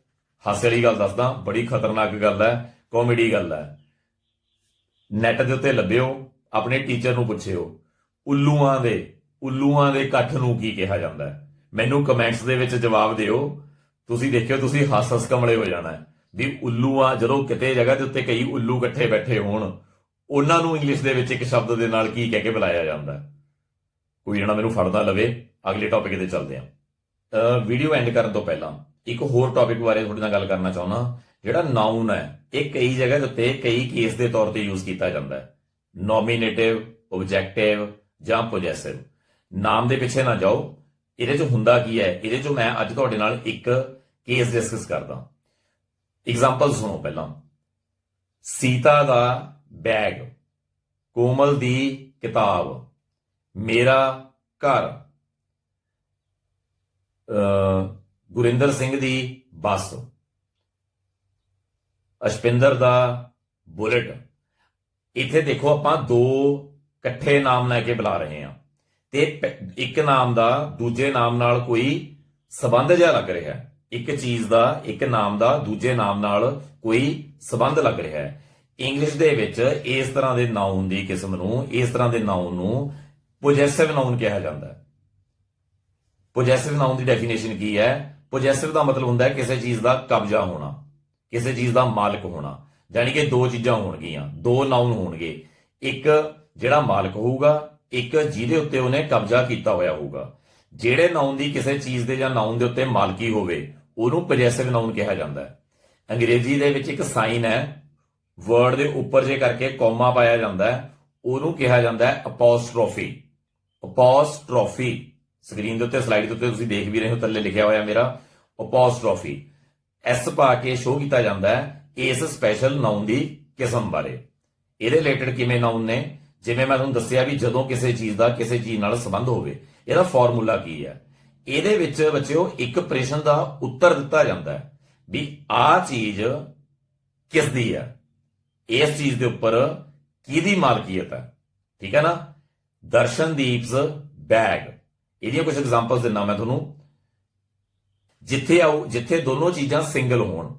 ਹਾਸੇ ਵਾਲੀ ਗੱਲ ਦੱਸਦਾ, ਬੜੀ ਖਤਰਨਾਕ ਗੱਲ ਹੈ ਕਾਮੇਡੀ ਗੱਲ ਹੈ। ਨੈਟ ਦੇ ਉੱਤੇ ਲੱਭਿਓ, ਆਪਣੇ ਟੀਚਰ ਨੂੰ ਪੁੱਛਿਓ। ਉੱਲੂਆਂ ਦੇ ਉੱਲੂਆਂ ਦੇ ਇਕੱਠ ਨੂੰ ਕੀ ਕਿਹਾ ਜਾਂਦਾ ਹੈ? ਮੈਨੂੰ ਕਮੈਂਟਸ ਦੇ ਵਿੱਚ ਜਵਾਬ ਦਿਓ। ਤੁਸੀਂ ਦੇਖਿਓ, ਤੁਸੀਂ ਹੱਸ ਹੱਸ ਕਮਲੇ ਹੋ ਜਾਣਾ ਵੀ ਉੱਲੂਆਂ, ਜਦੋਂ ਕਿਤੇ ਜਗ੍ਹਾ ਦੇ ਉੱਤੇ ਕਈ ਉੱਲੂ ਇਕੱਠੇ ਬੈਠੇ ਹੋਣ, ਉਹਨਾਂ ਨੂੰ ਇੰਗਲਿਸ਼ ਦੇ ਵਿੱਚ ਇੱਕ ਸ਼ਬਦ ਦੇ ਨਾਲ ਕੀ ਕਹਿ ਕੇ ਬੁਲਾਇਆ ਜਾਂਦਾ ਕੋਈ ਜਣਾ ਮੈਨੂੰ ਫੜਦਾ ਲਵੇ, ਅਗਲੇ ਟੌਪਿਕ ਤੇ ਚੱਲਦੇ ਹਾਂ। ਵੀਡੀਓ ਐਂਡ ਕਰਨ ਤੋਂ ਪਹਿਲਾਂ, ਇੱਕ ਹੋਰ ਟੌਪਿਕ ਬਾਰੇ ਤੁਹਾਡੇ ਨਾਲ ਗੱਲ ਕਰਨਾ ਚਾਹੁੰਦਾ। ਜਿਹੜਾ ਨਾਊਨ ਹੈ, ਇਹ ਕਈ ਜਗ੍ਹਾ ਦੇ ਉੱਤੇ ਕਈ ਕੇਸ ਦੇ ਤੌਰ ਤੇ ਯੂਜ਼ ਕੀਤਾ ਜਾਂਦਾ ਹੈ। ਨੋਮੀਨੇਟਿਵ ਆਬਜੈਕਟਿਵ ਜਾਂ ਪੋਜੈਸਿਵ ਨਾਮ ਦੇ ਪਿੱਛੇ ਨਾ ਜਾਓ। ਇਹਦੇ 'ਚ ਹੁੰਦਾ ਕੀ ਹੈ? ਇਹਦੇ 'ਚ ਮੈਂ ਅੱਜ ਤੁਹਾਡੇ ਨਾਲ ਇੱਕ ਕੇਸ ਡਿਸਕਸ ਕਰਦਾ। ਐਗਜ਼ਾਮਪਲ ਸੁਣੋ ਪਹਿਲਾਂ। ਸੀਤਾ ਦਾ ਬੈਗ ਕੋਮਲ ਦੀ ਕਿਤਾਬ, ਮੇਰਾ ਘਰ। ਗੁਰਿੰਦਰ ਸਿੰਘ ਦੀ ਬੱਸ। ਅਸ਼ਪਿੰਦਰ ਦਾ ਬੁਲਟ। ਇੱਥੇ ਦੇਖੋ ਆਪਾਂ ਦੋ ਇਕੱਠੇ ਨਾਮ ਲੈ ਕੇ ਬੁਲਾ ਰਹੇ ਹਾਂ। ਤੇ ਇੱਕ ਨਾਮ ਦਾ ਦੂਜੇ ਨਾਮ ਨਾਲ ਕੋਈ ਸਬੰਧ ਜਿਹਾ ਲੱਗ ਰਿਹਾ ਹੈ। ਇੱਕ ਚੀਜ਼ ਦਾ, ਇੱਕ ਨਾਮ ਦਾ, ਦੂਜੇ ਨਾਮ ਨਾਲ ਕੋਈ ਸਬੰਧ ਲੱਗ ਰਿਹਾ ਹੈ। ਇੰਗਲਿਸ਼ ਦੇ ਵਿੱਚ ਇਸ ਤਰ੍ਹਾਂ ਦੇ ਨਾਉਨ ਦੀ ਕਿਸਮ ਨੂੰ, ਇਸ ਤਰ੍ਹਾਂ ਦੇ ਨਾਉਨ ਨੂੰ ਪੋਜੈਸਿਵ ਨਾਉਨ ਕਿਹਾ ਜਾਂਦਾ ਹੈ। ਪੋਜੈਸਿਵ ਨਾਉਨ ਦੀ ਡੈਫੀਨੇਸ਼ਨ ਕੀ ਹੈ? ਪੋਜੈਸਿਵ ਦਾ ਮਤਲਬ ਹੁੰਦਾ ਹੈ ਕਿਸੇ ਚੀਜ਼ ਦਾ ਕਬਜ਼ਾ ਹੋਣਾ। ਕਿਸੇ ਚੀਜ਼ ਦਾ ਮਾਲਕ ਹੋਣਾ। ਯਾਨੀ ਕਿ ਦੋ ਚੀਜ਼ਾਂ ਹੋਣਗੀਆਂ, ਦੋ ਨਾਉਨ ਹੋਣਗੇ। ਇੱਕ ਜਿਹੜਾ ਮਾਲਕ ਹੋਊਗਾ, ਇੱਕ ਜਿਹਦੇ ਉੱਤੇ ਉਹਨੇ ਕਬਜ਼ਾ ਕੀਤਾ ਹੋਇਆ ਹੋਊਗਾ। ਜਿਹੜੇ ਨਾਉਨ ਦੀ ਕਿਸੇ ਚੀਜ਼ ਦੇ ਜਾਂ ਨਾਉਨ ਦੇ ਉੱਤੇ ਮਾਲਕੀ ਹੋਵੇ, ਉਹਨੂੰ ਪੋਜੈਸਿਵ ਨਾਉਨ ਕਿਹਾ ਜਾਂਦਾ ਹੈ। ਅੰਗਰੇਜ਼ੀ ਦੇ ਵਿੱਚ ਇੱਕ ਸਾਈਨ ਹੈ ਵਰਡ ਦੇ ਉੱਪਰ ਜੇ ਕਰਕੇ ਕੋਮਾ ਪਾਇਆ ਜਾਂਦਾ ਹੈ, ਉਹਨੂੰ ਕਿਹਾ ਜਾਂਦਾ ਹੈ ਅਪੋਸਟ੍ਰੋਫੀ ਅਪੋਸਟ੍ਰੋਫੀ ਸਕਰੀਨ ਦੇ ਉੱਤੇ ਸਲਾਈਡ ਦੇ ਉੱਤੇ ਤੁਸੀਂ ਦੇਖ ਵੀ ਰਹੇ ਹੋ, ਥੱਲੇ ਲਿਖਿਆ ਹੋਇਆ ਮੇਰਾ। ਅਪੋਸਟ੍ਰੋਫੀ ਐਸ ਪਾ ਕੇ ਸ਼ੋਅ ਕੀਤਾ ਜਾਂਦਾ ਹੈ ਇਸ ਸਪੈਸ਼ਲ ਨਾਉਨ ਦੀ ਕਿਸਮ ਬਾਰੇ। ਇਹਦੇ ਰਿਲੇਟਡ ਕਿਵੇਂ ਨਾਉਨ ਨੇ? ਜਿਵੇਂ ਮੈਂ ਤੁਹਾਨੂੰ ਦੱਸਿਆ ਵੀ ਜਦੋਂ ਕਿਸੇ ਚੀਜ਼ ਦਾ ਕਿਸੇ ਚੀਜ਼ ਨਾਲ ਸੰਬੰਧ ਹੋਵੇ, ਇਹਦਾ ਫਾਰਮੂਲਾ ਕੀ ਹੈ? ਇਹਦੇ ਵਿੱਚ ਬੱਚਿਓ, ਇੱਕ ਪ੍ਰਸ਼ਨ ਦਾ ਉੱਤਰ ਦਿੱਤਾ ਜਾਂਦਾ ਹੈ ਵੀ ਆਹ ਚੀਜ਼ ਕਿਸ ਦੀ ਹੈ? ਇਸ ਚੀਜ਼ ਦੇ ਉੱਪਰ ਕਿਹਦੀ ਮਾਲਕੀਅਤ ਹੈ? ਠੀਕ ਹੈ ਨਾ? ਦਰਸ਼ਨਦੀਪਸ ਬੈਗ। ਇਹਦੀਆਂ ਕੁਝ ਐਗਜ਼ਾਮਪਲਸ ਦਿੰਦਾ ਮੈਂ ਤੁਹਾਨੂੰ। ਜਿੱਥੇ ਆਓ, ਜਿੱਥੇ ਦੋਨੋਂ ਚੀਜ਼ਾਂ ਸਿੰਗਲ ਹੋਣ,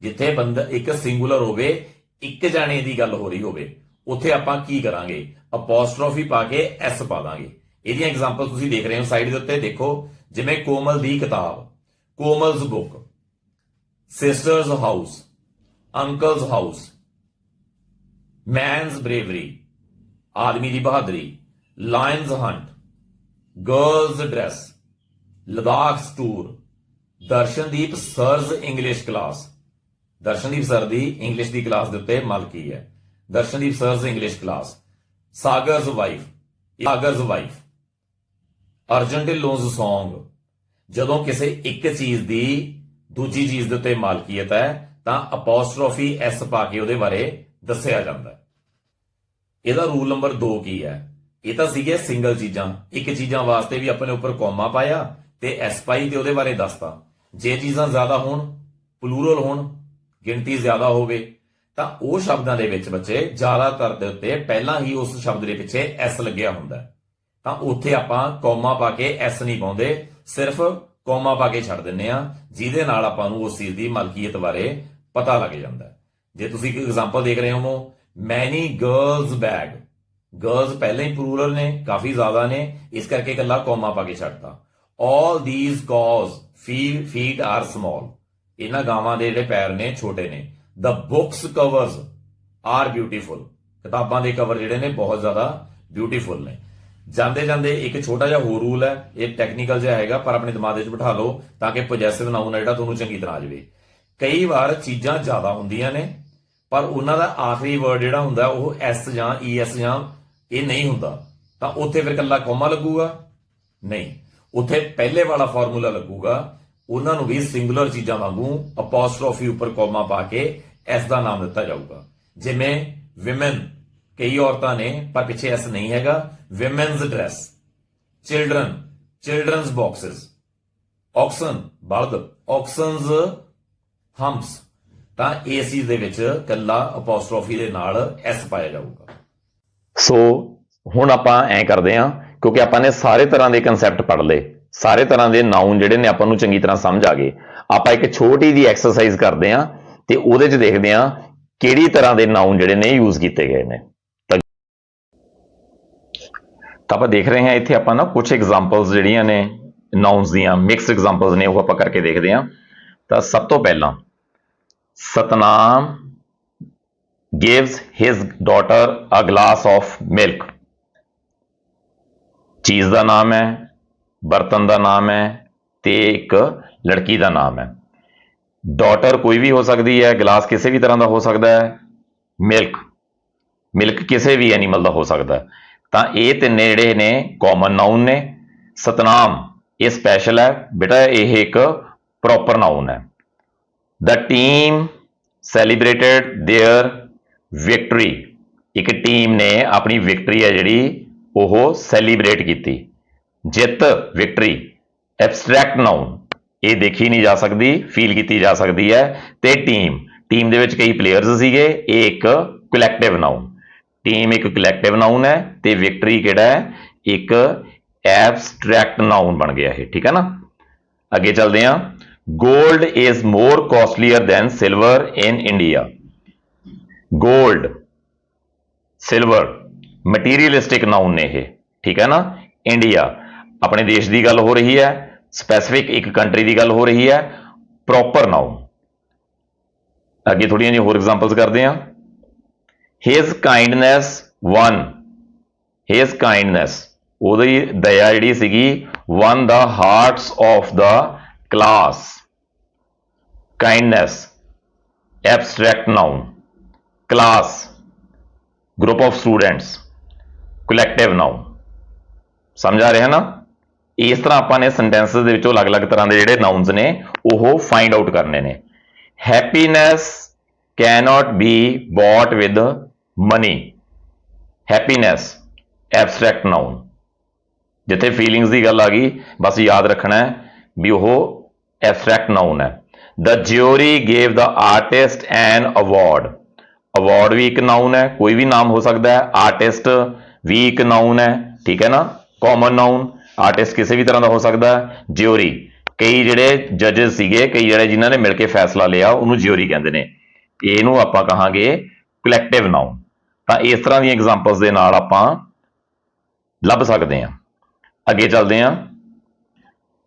ਜਿੱਥੇ ਬੰਦਾ ਇੱਕ ਸਿੰਗੂਲਰ ਹੋਵੇ, ਇੱਕ ਜਾਣੇ ਦੀ ਗੱਲ ਹੋ ਰਹੀ ਹੋਵੇ, ਉੱਥੇ ਆਪਾਂ ਕੀ ਕਰਾਂਗੇ? ਅਪੋਸਟ੍ਰੋਫੀ ਪਾ ਕੇ ਐਸ ਪਾ ਦਾਂਗੇ। ਇਹਦੀਆਂ ਐਗਜ਼ਾਮਪਲ ਤੁਸੀਂ ਦੇਖ ਰਹੇ ਹੋ ਸਾਈਡ ਦੇ ਉੱਤੇ, ਦੇਖੋ, ਜਿਵੇਂ ਕੋਮਲ ਦੀ ਕਿਤਾਬ Komal's book sister's house uncle's house man's bravery ਆਦਮੀ ਦੀ ਬਹਾਦਰੀ lion's hunt girl's dress Ladakh tour Darshandeep sir's English class Darshandeep sir ਦੀ ਇੰਗਲਿਸ਼ ਦੀ ਕਲਾਸ ਦੇ ਉੱਤੇ ਮਾਲਕੀ ਹੈ। Darshandeep sir's English class Sagar's wife Sagar's wife Arjan Dhillon's Song ਜਦੋਂ ਕਿਸੇ ਇੱਕ ਚੀਜ਼ ਦੀ ਦੂਜੀ ਚੀਜ਼ ਦੇ ਉੱਤੇ ਮਾਲਕੀਅਤ ਹੈ ਤਾਂ ਅਪੋਸਟ੍ਰੋਫੀ ਐਸ ਪਾ ਕੇ ਉਹਦੇ ਬਾਰੇ ਦੱਸਿਆ ਜਾਂਦਾ ਹੈ। ਇਹਦਾ ਰੂਲ ਨੰਬਰ 2 ਕੀ ਹੈ? ਇਹ ਤਾਂ ਸੀਗੇ ਸਿੰਗਲ ਚੀਜ਼ਾਂ। ਇੱਕ ਚੀਜ਼ਾਂ ਵਾਸਤੇ ਵੀ ਆਪਣੇ ਉੱਪਰ ਕੋਮਾ ਪਾਇਆ। ਤੇ ਐਸ ਪਾਈ ਤੇ ਉਹਦੇ ਬਾਰੇ ਦੱਸਤਾ। ਜੇ ਚੀਜ਼ਾਂ ਜ਼ਿਆਦਾ ਹੋਣ ਪਲੂਰਲ ਹੋਣ, ਗਿਣਤੀ ਜ਼ਿਆਦਾ ਹੋਵੇ, ਤਾਂ ਉਹ ਸ਼ਬਦਾਂ ਦੇ ਵਿੱਚ ਬੱਚੇ ਜ਼ਿਆਦਾਤਰ ਦੇ ਉੱਤੇ ਪਹਿਲਾਂ ਹੀ ਉਸ ਸ਼ਬਦ ਦੇ ਪਿੱਛੇ ਐਸ ਲੱਗਿਆ ਹੁੰਦਾ ਤਾਂ ਉੱਥੇ ਆਪਾਂ ਕੋਮਾ ਪਾ ਕੇ ਐਸ ਨਹੀਂ ਪਾਉਂਦੇ, ਸਿਰਫ ਕੋਮਾ ਪਾ ਕੇ ਛੱਡ ਦਿੰਨੇ ਆ ਜਿਹਦੇ ਨਾਲ ਆਪਾਂ ਨੂੰ ਉਸ ਚੀਜ਼ ਦੀ ਮਲਕੀਅਤ ਬਾਰੇ ਪਤਾ ਲੱਗ ਜਾਂਦਾ ਜੇ ਤੁਸੀਂ ਇੱਕ ਐਗਜ਼ਾਮਪਲ ਦੇਖ ਰਹੇ ਹੋ ਮੈਨੀ ਗਰਲਸ ਬੈਗ ਗਰਲਸ ਪਹਿਲਾਂ ਹੀ ਪਲੂਰਲ ਨੇ, ਕਾਫੀ ਜ਼ਿਆਦਾ ਨੇ, ਇਸ ਕਰਕੇ ਇਕੱਲਾ ਕੋਮਾ ਪਾ ਕੇ ਛੱਡਤਾ। ਆਲ these cows feet feet are ਇਹਨਾਂ ਗਾਵਾਂ ਦੇ ਜਿਹੜੇ ਪੈਰ ਨੇ, ਛੋਟੇ ਨੇ। The books covers are beautiful. ਕਿਤਾਬਾਂ ਦੇ ਕਵਰ ਜਿਹੜੇ ਨੇ, ਬਹੁਤ ਜ਼ਿਆਦਾ ਬਿਊਟੀਫੁਲ ਨੇ। ਜਾਂਦੇ ਜਾਂਦੇ ਇੱਕ ਛੋਟਾ ਜਿਹਾ ਹੋਰ ਰੂਲ ਹੈ, ਇਹ ਟੈਕਨੀਕਲ ਜਿਹਾ ਹੈਗਾ, ਪਰ ਆਪਣੇ ਦਿਮਾਗ ਦੇ ਵਿੱਚ ਬਿਠਾ ਲਓ, ਤਾਂ ਕਿ ਪੋਜੈਸਿਵ ਨਾਉਨ ਹੈ ਜਿਹੜਾ, ਤੁਹਾਨੂੰ ਚੰਗੀ ਤਰ੍ਹਾਂ ਆ ਜਾਵੇ। ਕਈ ਵਾਰ ਚੀਜ਼ਾਂ ਜ਼ਿਆਦਾ ਹੁੰਦੀਆਂ ਨੇ, ਪਰ ਉਹਨਾਂ ਦਾ ਆਖਰੀ ਵਰਡ ਜਿਹੜਾ ਹੁੰਦਾ, ਉਹ ਐਸ ਜਾਂ ਈਐਸ ਜਾਂ ਇਹ ਨਹੀਂ ਹੁੰਦਾ। ਤਾਂ ਉੱਥੇ ਫਿਰ ਇਕੱਲਾ ਕੋਮਾ ਲੱਗੂਗਾ? ਨਹੀਂ। ਉਥੇ ਪਹਿਲੇ ਵਾਲਾ ਫਾਰਮੂਲਾ ਲੱਗੂਗਾ। ਉਹਨਾਂ ਨੂੰ ਵੀ ਸਿੰਗੂਲਰ ਚੀਜ਼ਾਂ ਵਾਂਗੂ ਅਪੋਸਟ੍ਰੋਫੀ ਉੱਪਰ ਕੋਮਾ ਪਾ ਕੇ ਐਸ ਦਾ ਨਾਮ ਦਿੱਤਾ ਜਾਊਗਾ। ਜਿਵੇਂ ਔਮਨ ਕਈ ਔਰਤਾਂ ਨੇ, ਪਰ ਪਿੱਛੇ ਐਸ ਨਹੀਂ ਹੈਗਾ। Women's dress children children's boxes oxen ਬਲਦ ਆਕਸਨਸ ਹੰਪਸ ਤਾਂ ਏਸੀ ਦੇ ਵਿੱਚ ਕੱਲਾ ਅਪੋਸਟ੍ਰੋਫੀ ਦੇ ਨਾਲ ਐਸ ਪਾਇਆ ਜਾਊਗਾ। ਸੋ ਹੁਣ ਆਪਾਂ ਐਂ ਕਰਦੇ ਹਾਂ ਕਿਉਂਕਿ ਆਪਾਂ ਨੇ ਸਾਰੇ ਤਰ੍ਹਾਂ ਦੇ ਕਨਸੈਪਟ ਪੜ੍ਹ ਲਏ, ਸਾਰੇ ਤਰ੍ਹਾਂ ਦੇ ਨਾਉਨ ਜਿਹੜੇ ਨੇ ਆਪਾਂ ਨੂੰ ਚੰਗੀ ਤਰ੍ਹਾਂ ਸਮਝ ਆ ਗਏ। ਆਪਾਂ ਇੱਕ ਛੋਟੀ ਜੀ ਐਕਸਰਸਾਈਜ਼ ਕਰਦੇ ਹਾਂ ਤੇ ਉਹਦੇ 'ਚ ਦੇਖਦੇ ਹਾਂ ਕਿਹੜੀ ਤਰ੍ਹਾਂ ਦੇ ਨਾਉਨ ਜਿਹੜੇ ਨੇ ਯੂਜ਼ ਕੀਤੇ ਗਏ ਨੇ। ਤਾਂ ਆਪਾਂ ਦੇਖ ਰਹੇ ਹਾਂ ਇੱਥੇ ਆਪਾਂ ਨਾ ਕੁਝ ਐਗਜ਼ਾਮਪਲਸ ਜਿਹੜੀਆਂ ਨੇ ਨਾਉਨਸ ਦੀਆਂ ਮਿਕਸ ਐਗਜ਼ਾਮਪਲਸ ਨੇ, ਉਹ ਆਪਾਂ ਕਰਕੇ ਦੇਖਦੇ ਹਾਂ। ਤਾਂ ਸਭ ਤੋਂ ਪਹਿਲਾਂ Satnam gives his daughter a glass of milk ਚੀਜ਼ ਦਾ ਨਾਮ ਹੈ, ਬਰਤਨ ਦਾ ਨਾਮ ਹੈ ਤੇ ਇੱਕ ਲੜਕੀ ਦਾ ਨਾਮ ਹੈ। ਡਾਟਰ ਕੋਈ ਵੀ ਹੋ ਸਕਦੀ ਹੈ ਗਲਾਸ ਕਿਸੇ ਵੀ ਤਰ੍ਹਾਂ ਦਾ ਹੋ ਸਕਦਾ ਹੈ ਮਿਲਕ ਮਿਲਕ ਕਿਸੇ ਵੀ ਐਨੀਮਲ ਦਾ ਹੋ ਸਕਦਾ ਤਾਂ ਇਹ ਤਿੰਨੇ ਜਿਹੜੇ ਨੇ ਕਾਮਨ ਨਾਉਨ ਨੇ, ਸਤਨਾਮ, ਇਹ ਸਪੈਸ਼ਲ ਹੈ, ਬੇਟਾ ਇਹ ਇੱਕ ਪ੍ਰੋਪਰ ਨਾਉਨ ਹੈ। The team celebrated their victory ਇੱਕ ਟੀਮ ਨੇ ਆਪਣੀ ਵਿਕਟਰੀ ਹੈ ਜਿਹੜੀ ਉਹ ਸੈਲੀਬ੍ਰੇਟ ਕੀਤੀ। ਜਿੱਤ ਵਿਕਟਰੀ ਐਬਸਟ੍ਰੈਕਟ ਨਾਉਨ ਇਹ ਦੇਖੀ ਨਹੀਂ ਜਾ ਸਕਦੀ ਫੀਲ ਕੀਤੀ ਜਾ ਸਕਦੀ ਹੈ। ਤੇ ਟੀਮ ਟੀਮ ਦੇ ਵਿੱਚ ਕਈ ਪਲੇਅਰਸ ਸੀਗੇ, ਇਹ ਇੱਕ ਕਲੈਕਟਿਵ ਨਾਉਨ ਟੀਮ ਇੱਕ ਕਲੈਕਟਿਵ ਨਾਉਨ ਹੈ ਤੇ ਵਿਕਟਰੀ ਕਿਹੜਾ ਹੈ? ਇੱਕ ਐਬਸਟ੍ਰੈਕਟ ਨਾਉਨ ਬਣ ਗਿਆ ਇਹ, ਠੀਕ ਹੈ ਨਾ? ਅੱਗੇ ਚੱਲਦੇ ਹਾਂ। Gold is more costlier than silver in India gold silver materialistic noun ਨੇ ਇਹ ਠੀਕ ਹੈ ਨਾ ਇੰਡੀਆ ਆਪਣੇ ਦੇਸ਼ ਦੀ ਗੱਲ ਹੋ ਰਹੀ ਹੈ ਸਪੈਸੀਫਿਕ ਇੱਕ ਕੰਟਰੀ ਦੀ ਗੱਲ ਹੋ ਰਹੀ ਹੈ ਪ੍ਰੋਪਰ ਨਾਉਨ ਅੱਗੇ ਥੋੜੀਆਂ ਜਿਹੀਆਂ ਹੋਰ ਐਗਜ਼ਾਮਪਲਸ ਕਰਦੇ ਹਾਂ his kindness won his kindness, ਉਹਦੀ ਦਇਆ ਜਿਹੜੀ ਸੀਗੀ, won the hearts of the class kindness, abstract noun class, group of students collective noun ਸਮਝ ਆ ਰਿਹਾ ਨਾ? ਇਸ ਤਰ੍ਹਾਂ ਆਪਾਂ ਨੇ ਸੈਂਟੈਂਸਸ ਦੇ ਵਿੱਚੋਂ ਅਲੱਗ-ਅਲੱਗ ਤਰ੍ਹਾਂ ਦੇ ਜਿਹੜੇ ਨਾਉਨਸ ਨੇ, ਉਹ ਫਾਈਂਡ ਆਊਟ ਕਰਨੇ ਨੇ। Happiness cannot be bought with money. Happiness, abstract noun. ਜਿੱਥੇ ਫੀਲਿੰਗਸ ਦੀ ਗੱਲ ਆ ਗਈ, ਬਸ ਯਾਦ ਰੱਖਣਾ ਹੈ ਵੀ ਉਹ ਐਬਸਟ੍ਰੈਕਟ ਨਾਉਨ ਹੈ। The jury gave the artist an award award ਵੀ ਇੱਕ ਨਾਉਨ ਹੈ, ਕੋਈ ਵੀ ਨਾਮ ਹੋ ਸਕਦਾ ਹੈ ਆਰਟਿਸਟ ਵੀਕ ਨਾਊਨ ਹੈ, ਠੀਕ ਹੈ ਨਾ? ਕਾਮਨ ਨਾਊਨ ਆਰਟਿਸਟ ਕਿਸੇ ਵੀ ਤਰ੍ਹਾਂ ਦਾ ਹੋ ਸਕਦਾ ਹੈ ਜਿਊਰੀ ਕਈ ਜਿਹੜੇ ਜੱਜਸ ਸੀਗੇ, ਕਈ ਜਿਹੜੇ ਜਿਨ੍ਹਾਂ ਨੇ ਮਿਲ ਕੇ ਫੈਸਲਾ ਲਿਆ, ਉਹਨੂੰ ਜਿਊਰੀ ਕਹਿੰਦੇ ਨੇ। ਇਹਨੂੰ ਆਪਾਂ ਕਹਾਂਗੇ ਕਲੈਕਟਿਵ ਨਾਉਨ ਤਾਂ ਇਸ ਤਰ੍ਹਾਂ ਦੀਆਂ ਐਗਜ਼ਾਮਪਲਸ ਦੇ ਨਾਲ ਆਪਾਂ ਲੱਭ ਸਕਦੇ ਹਾਂ। ਅੱਗੇ ਚੱਲਦੇ ਹਾਂ।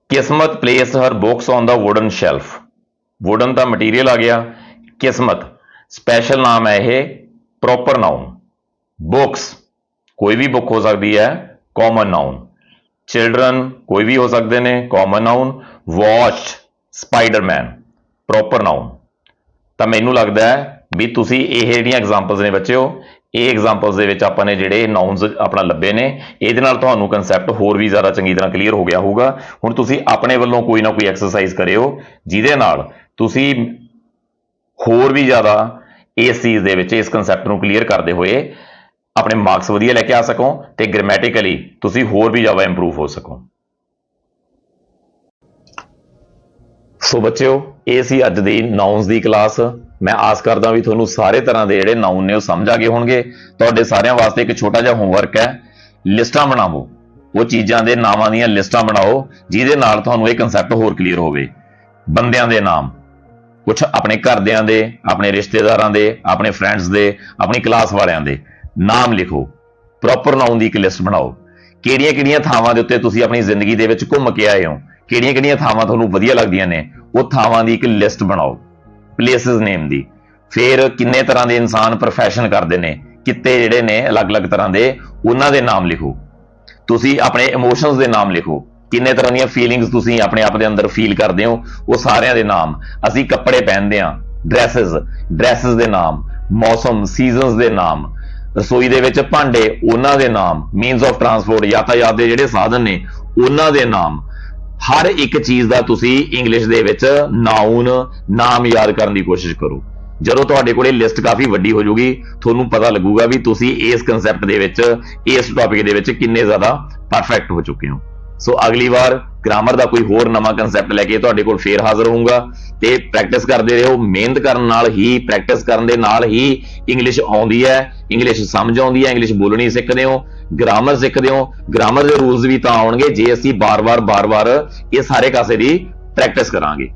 Kismat place her books on the wooden shelf wooden the material ਆ ਗਿਆ। ਕਿਸਮਤ ਸਪੈਸ਼ਲ ਨਾਮ ਹੈ ਇਹ ਪ੍ਰੋਪਰ ਨਾਊਨ ਬੁੱਕਸ ਕੋਈ ਵੀ ਬੁੱਕ ਹੋ ਸਕਦੀ ਹੈ ਕਾਮਨ ਨਾਊਨ ਚਿਲਡਰਨ ਕੋਈ ਵੀ ਹੋ ਸਕਦੇ ਨੇ common noun watch Spiderman proper noun ਤਾਂ ਮੈਨੂੰ ਲੱਗਦਾ ਹੈ ਵੀ ਤੁਸੀਂ ਇਹ ਜਿਹੜੀਆਂ ਐਗਜ਼ਾਮਪਲਸ ਨੇ ਬੱਚਿਓ, ਇਹ ਐਗਜ਼ਾਮਪਲਸ ਦੇ ਵਿੱਚ ਆਪਾਂ ਨੇ ਜਿਹੜੇ ਨਾਊਨਸ ਆਪਣਾ ਲੱਭੇ ਨੇ, ਇਹਦੇ ਨਾਲ ਤੁਹਾਨੂੰ ਕਨਸੈਪਟ ਹੋਰ ਵੀ ਜ਼ਿਆਦਾ ਚੰਗੀ ਤਰ੍ਹਾਂ ਕਲੀਅਰ ਹੋ ਗਿਆ ਹੋਊਗਾ। ਹੁਣ ਤੁਸੀਂ ਆਪਣੇ ਵੱਲੋਂ ਕੋਈ ਨਾ ਕੋਈ ਐਕਸਰਸਾਈਜ਼ ਕਰਿਓ, ਜਿਹਦੇ ਨਾਲ ਤੁਸੀਂ ਹੋਰ ਵੀ ਜ਼ਿਆਦਾ ਇਸ ਚੀਜ਼ ਦੇ ਵਿੱਚ, ਇਸ ਕਨਸੈਪਟ ਨੂੰ ਕਲੀਅਰ ਕਰਦੇ ਹੋਏ ਆਪਣੇ ਮਾਰਕਸ ਵਧੀਆ ਲੈ ਕੇ ਆ ਸਕੋ ਤੇ ਗ੍ਰਾਮੈਟਿਕਲੀ ਤੁਸੀਂ ਹੋਰ ਵੀ ਜ਼ਿਆਦਾ ਇੰਪਰੂਵ ਹੋ ਸਕੋ। ਸੋ ਬੱਚਿਓ, ਇਹ ਸੀ ਅੱਜ ਦੀ ਨਾਉਨਸ ਦੀ ਕਲਾਸ ਮੈਂ ਆਸ ਕਰਦਾ ਵੀ ਤੁਹਾਨੂੰ ਸਾਰੇ ਤਰ੍ਹਾਂ ਦੇ ਜਿਹੜੇ ਨਾਉਨ ਨੇ ਉਹ ਸਮਝ ਆ ਗਏ ਹੋਣਗੇ। ਤੁਹਾਡੇ ਸਾਰਿਆਂ ਵਾਸਤੇ ਇੱਕ ਛੋਟਾ ਜਿਹਾ ਹੋਮਵਰਕ ਹੈ। ਲਿਸਟਾਂ ਬਣਾਵੋ। ਉਹ ਚੀਜ਼ਾਂ ਦੇ ਨਾਵਾਂ ਦੀਆਂ ਲਿਸਟਾਂ ਬਣਾਓ, ਜਿਹਦੇ ਨਾਲ ਤੁਹਾਨੂੰ ਇਹ ਕਨਸੈਪਟ ਹੋਰ ਕਲੀਅਰ ਹੋਵੇ। ਬੰਦਿਆਂ ਦੇ ਨਾਮ। ਕੁਝ ਆਪਣੇ ਘਰਦਿਆਂ ਦੇ, ਆਪਣੇ ਰਿਸ਼ਤੇਦਾਰਾਂ ਦੇ, ਆਪਣੇ ਫਰੈਂਡਸ ਦੇ, ਆਪਣੀ ਕਲਾਸ ਵਾਲਿਆਂ ਦੇ। ਨਾਮ ਲਿਖੋ ਪ੍ਰੋਪਰ ਨਾਉਨ ਦੀ ਇੱਕ ਲਿਸਟ ਬਣਾਓ। ਕਿਹੜੀਆਂ-ਕਿਹੜੀਆਂ ਥਾਵਾਂ ਦੇ ਉੱਤੇ ਤੁਸੀਂ ਆਪਣੀ ਜ਼ਿੰਦਗੀ ਦੇ ਵਿੱਚ ਘੁੰਮ ਕੇ ਆਏ ਹੋ? ਕਿਹੜੀਆਂ-ਕਿਹੜੀਆਂ ਥਾਵਾਂ ਤੁਹਾਨੂੰ ਵਧੀਆ ਲੱਗਦੀਆਂ ਨੇ? ਉਹ ਥਾਵਾਂ ਦੀ ਇੱਕ ਲਿਸਟ ਬਣਾਓ ਪਲੇਸਿਸ ਨੇਮ ਦੀ। ਫਿਰ ਕਿੰਨੇ ਤਰ੍ਹਾਂ ਦੇ ਇਨਸਾਨ ਪ੍ਰੋਫੈਸ਼ਨ ਕਰਦੇ ਨੇ? ਕਿੱਤੇ ਜਿਹੜੇ ਨੇ ਅਲੱਗ-ਅਲੱਗ ਤਰ੍ਹਾਂ ਦੇ, ਉਹਨਾਂ ਦੇ ਨਾਮ ਲਿਖੋ। ਤੁਸੀਂ ਆਪਣੇ ਇਮੋਸ਼ਨਸ ਦੇ ਨਾਮ ਲਿਖੋ। ਕਿੰਨੇ ਤਰ੍ਹਾਂ ਦੀਆਂ ਫੀਲਿੰਗਸ ਤੁਸੀਂ ਆਪਣੇ ਆਪ ਦੇ ਅੰਦਰ ਫੀਲ ਕਰਦੇ ਹੋ, ਉਹ ਸਾਰਿਆਂ ਦੇ ਨਾਮ। ਅਸੀਂ ਕੱਪੜੇ ਪਹਿਨਦੇ ਹਾਂ ਡਰੈਸਸ ਡਰੈਸਸ ਦੇ ਨਾਮ। ਮੌਸਮ ਸੀਜ਼ਨਸ ਦੇ ਨਾਮ। ਰਸੋਈ ਦੇ ਵਿੱਚ ਭਾਂਡੇ, ਉਹਨਾਂ ਦੇ ਨਾਮ ਮੀਨਸ ਆਫ ਟਰਾਂਸਪੋਰਟ ਯਾਤਾਯਾਤ ਦੇ ਜਿਹੜੇ ਸਾਧਨ ਨੇ, ਉਹਨਾਂ ਦੇ ਨਾਮ। ਹਰ ਇੱਕ ਚੀਜ਼ ਦਾ ਤੁਸੀਂ ਇੰਗਲਿਸ਼ ਦੇ ਵਿੱਚ ਨਾਉਨ ਨਾਮ ਯਾਦ ਕਰਨ ਦੀ ਕੋਸ਼ਿਸ਼ ਕਰੋ। ਜਦੋਂ ਤੁਹਾਡੇ ਕੋਲੇ ਲਿਸਟ ਕਾਫੀ ਵੱਡੀ ਹੋ ਜਾਊਗੀ ਤੁਹਾਨੂੰ ਪਤਾ ਲੱਗੂਗਾ ਵੀ ਤੁਸੀਂ ਇਸ ਕਨਸੈਪਟ ਦੇ ਵਿੱਚ, ਇਸ ਟੌਪਿਕ ਦੇ ਵਿੱਚ ਕਿੰਨੇ ਜ਼ਿਆਦਾ ਪਰਫੈਕਟ ਹੋ ਚੁੱਕੇ ਹੋ। ਸੋ ਅਗਲੀ ਵਾਰ ਗ੍ਰਾਮਰ ਦਾ ਕੋਈ ਹੋਰ ਨਵਾਂ ਕਨਸੈਪਟ ਲੈ ਕੇ ਤੁਹਾਡੇ ਕੋਲ ਫੇਰ ਹਾਜ਼ਰ ਹੋਊਗਾ। ਤੇ ਪ੍ਰੈਕਟਿਸ ਕਰਦੇ ਰਹੋ, ਮਿਹਨਤ ਕਰਨ ਨਾਲ ਹੀ ਪ੍ਰੈਕਟਿਸ ਕਰਨ ਦੇ ਨਾਲ ਹੀ ਇੰਗਲਿਸ਼ ਆਉਂਦੀ ਹੈ। ਇੰਗਲਿਸ਼ ਸਮਝ ਆਉਂਦੀ ਹੈ ਇੰਗਲਿਸ਼ ਬੋਲਣੀ ਸਿੱਖਦੇ ਹੋ ਗ੍ਰਾਮਰ ਸਿੱਖਦੇ ਹੋ। ਗ੍ਰਾਮਰ ਦੇ ਰੂਲਸ ਵੀ ਤਾਂ ਆਉਣਗੇ, ਜੇ ਅਸੀਂ ਬਾਰ-ਬਾਰ ਬਾਰ-ਬਾਰ ਇਹ ਸਾਰੇ ਕਾਸੇ ਦੀ ਪ੍ਰੈਕਟਿਸ ਕਰਾਂਗੇ।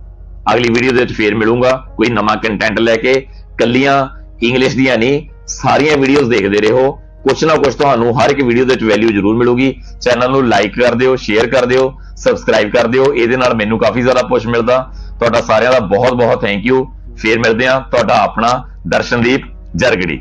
ਅਗਲੀ ਵੀਡੀਓ ਦੇ ਵਿੱਚ ਫੇਰ ਮਿਲੂੰਗਾ, ਕੋਈ ਨਵਾਂ ਕੰਟੈਂਟ ਲੈ ਕੇ। ਕੱਲੀਆਂ ਇੰਗਲਿਸ਼ ਦੀਆਂ ਨਹੀਂ, ਸਾਰੀਆਂ ਵੀਡੀਓਜ਼ ਦੇਖਦੇ ਰਹੋ। ਕੁਛ ਨਾ ਕੁਛ ਤੁਹਾਨੂੰ ਹਰ ਇੱਕ ਵੀਡੀਓ ਦੇ ਵਿੱਚ ਵੈਲਿਊ ਜ਼ਰੂਰ ਮਿਲੂਗੀ। ਚੈਨਲ ਨੂੰ ਲਾਈਕ ਕਰ ਦਿਓ ਸ਼ੇਅਰ ਕਰ ਦਿਓ ਸਬਸਕ੍ਰਾਈਬ ਕਰ ਦਿਓ। ਇਹਦੇ ਨਾਲ ਮੈਨੂੰ ਕਾਫੀ ਜ਼ਿਆਦਾ ਪੁਸ਼ ਮਿਲਦਾ। ਤੁਹਾਡਾ ਸਾਰਿਆਂ ਦਾ ਬਹੁਤ ਬਹੁਤ ਥੈਂਕ ਯੂ ਫੇਰ ਮਿਲਦੇ ਹਾਂ ਤੁਹਾਡਾ ਆਪਣਾ ਦਰਸ਼ਨਦੀਪ ਜਰਗੜੀ।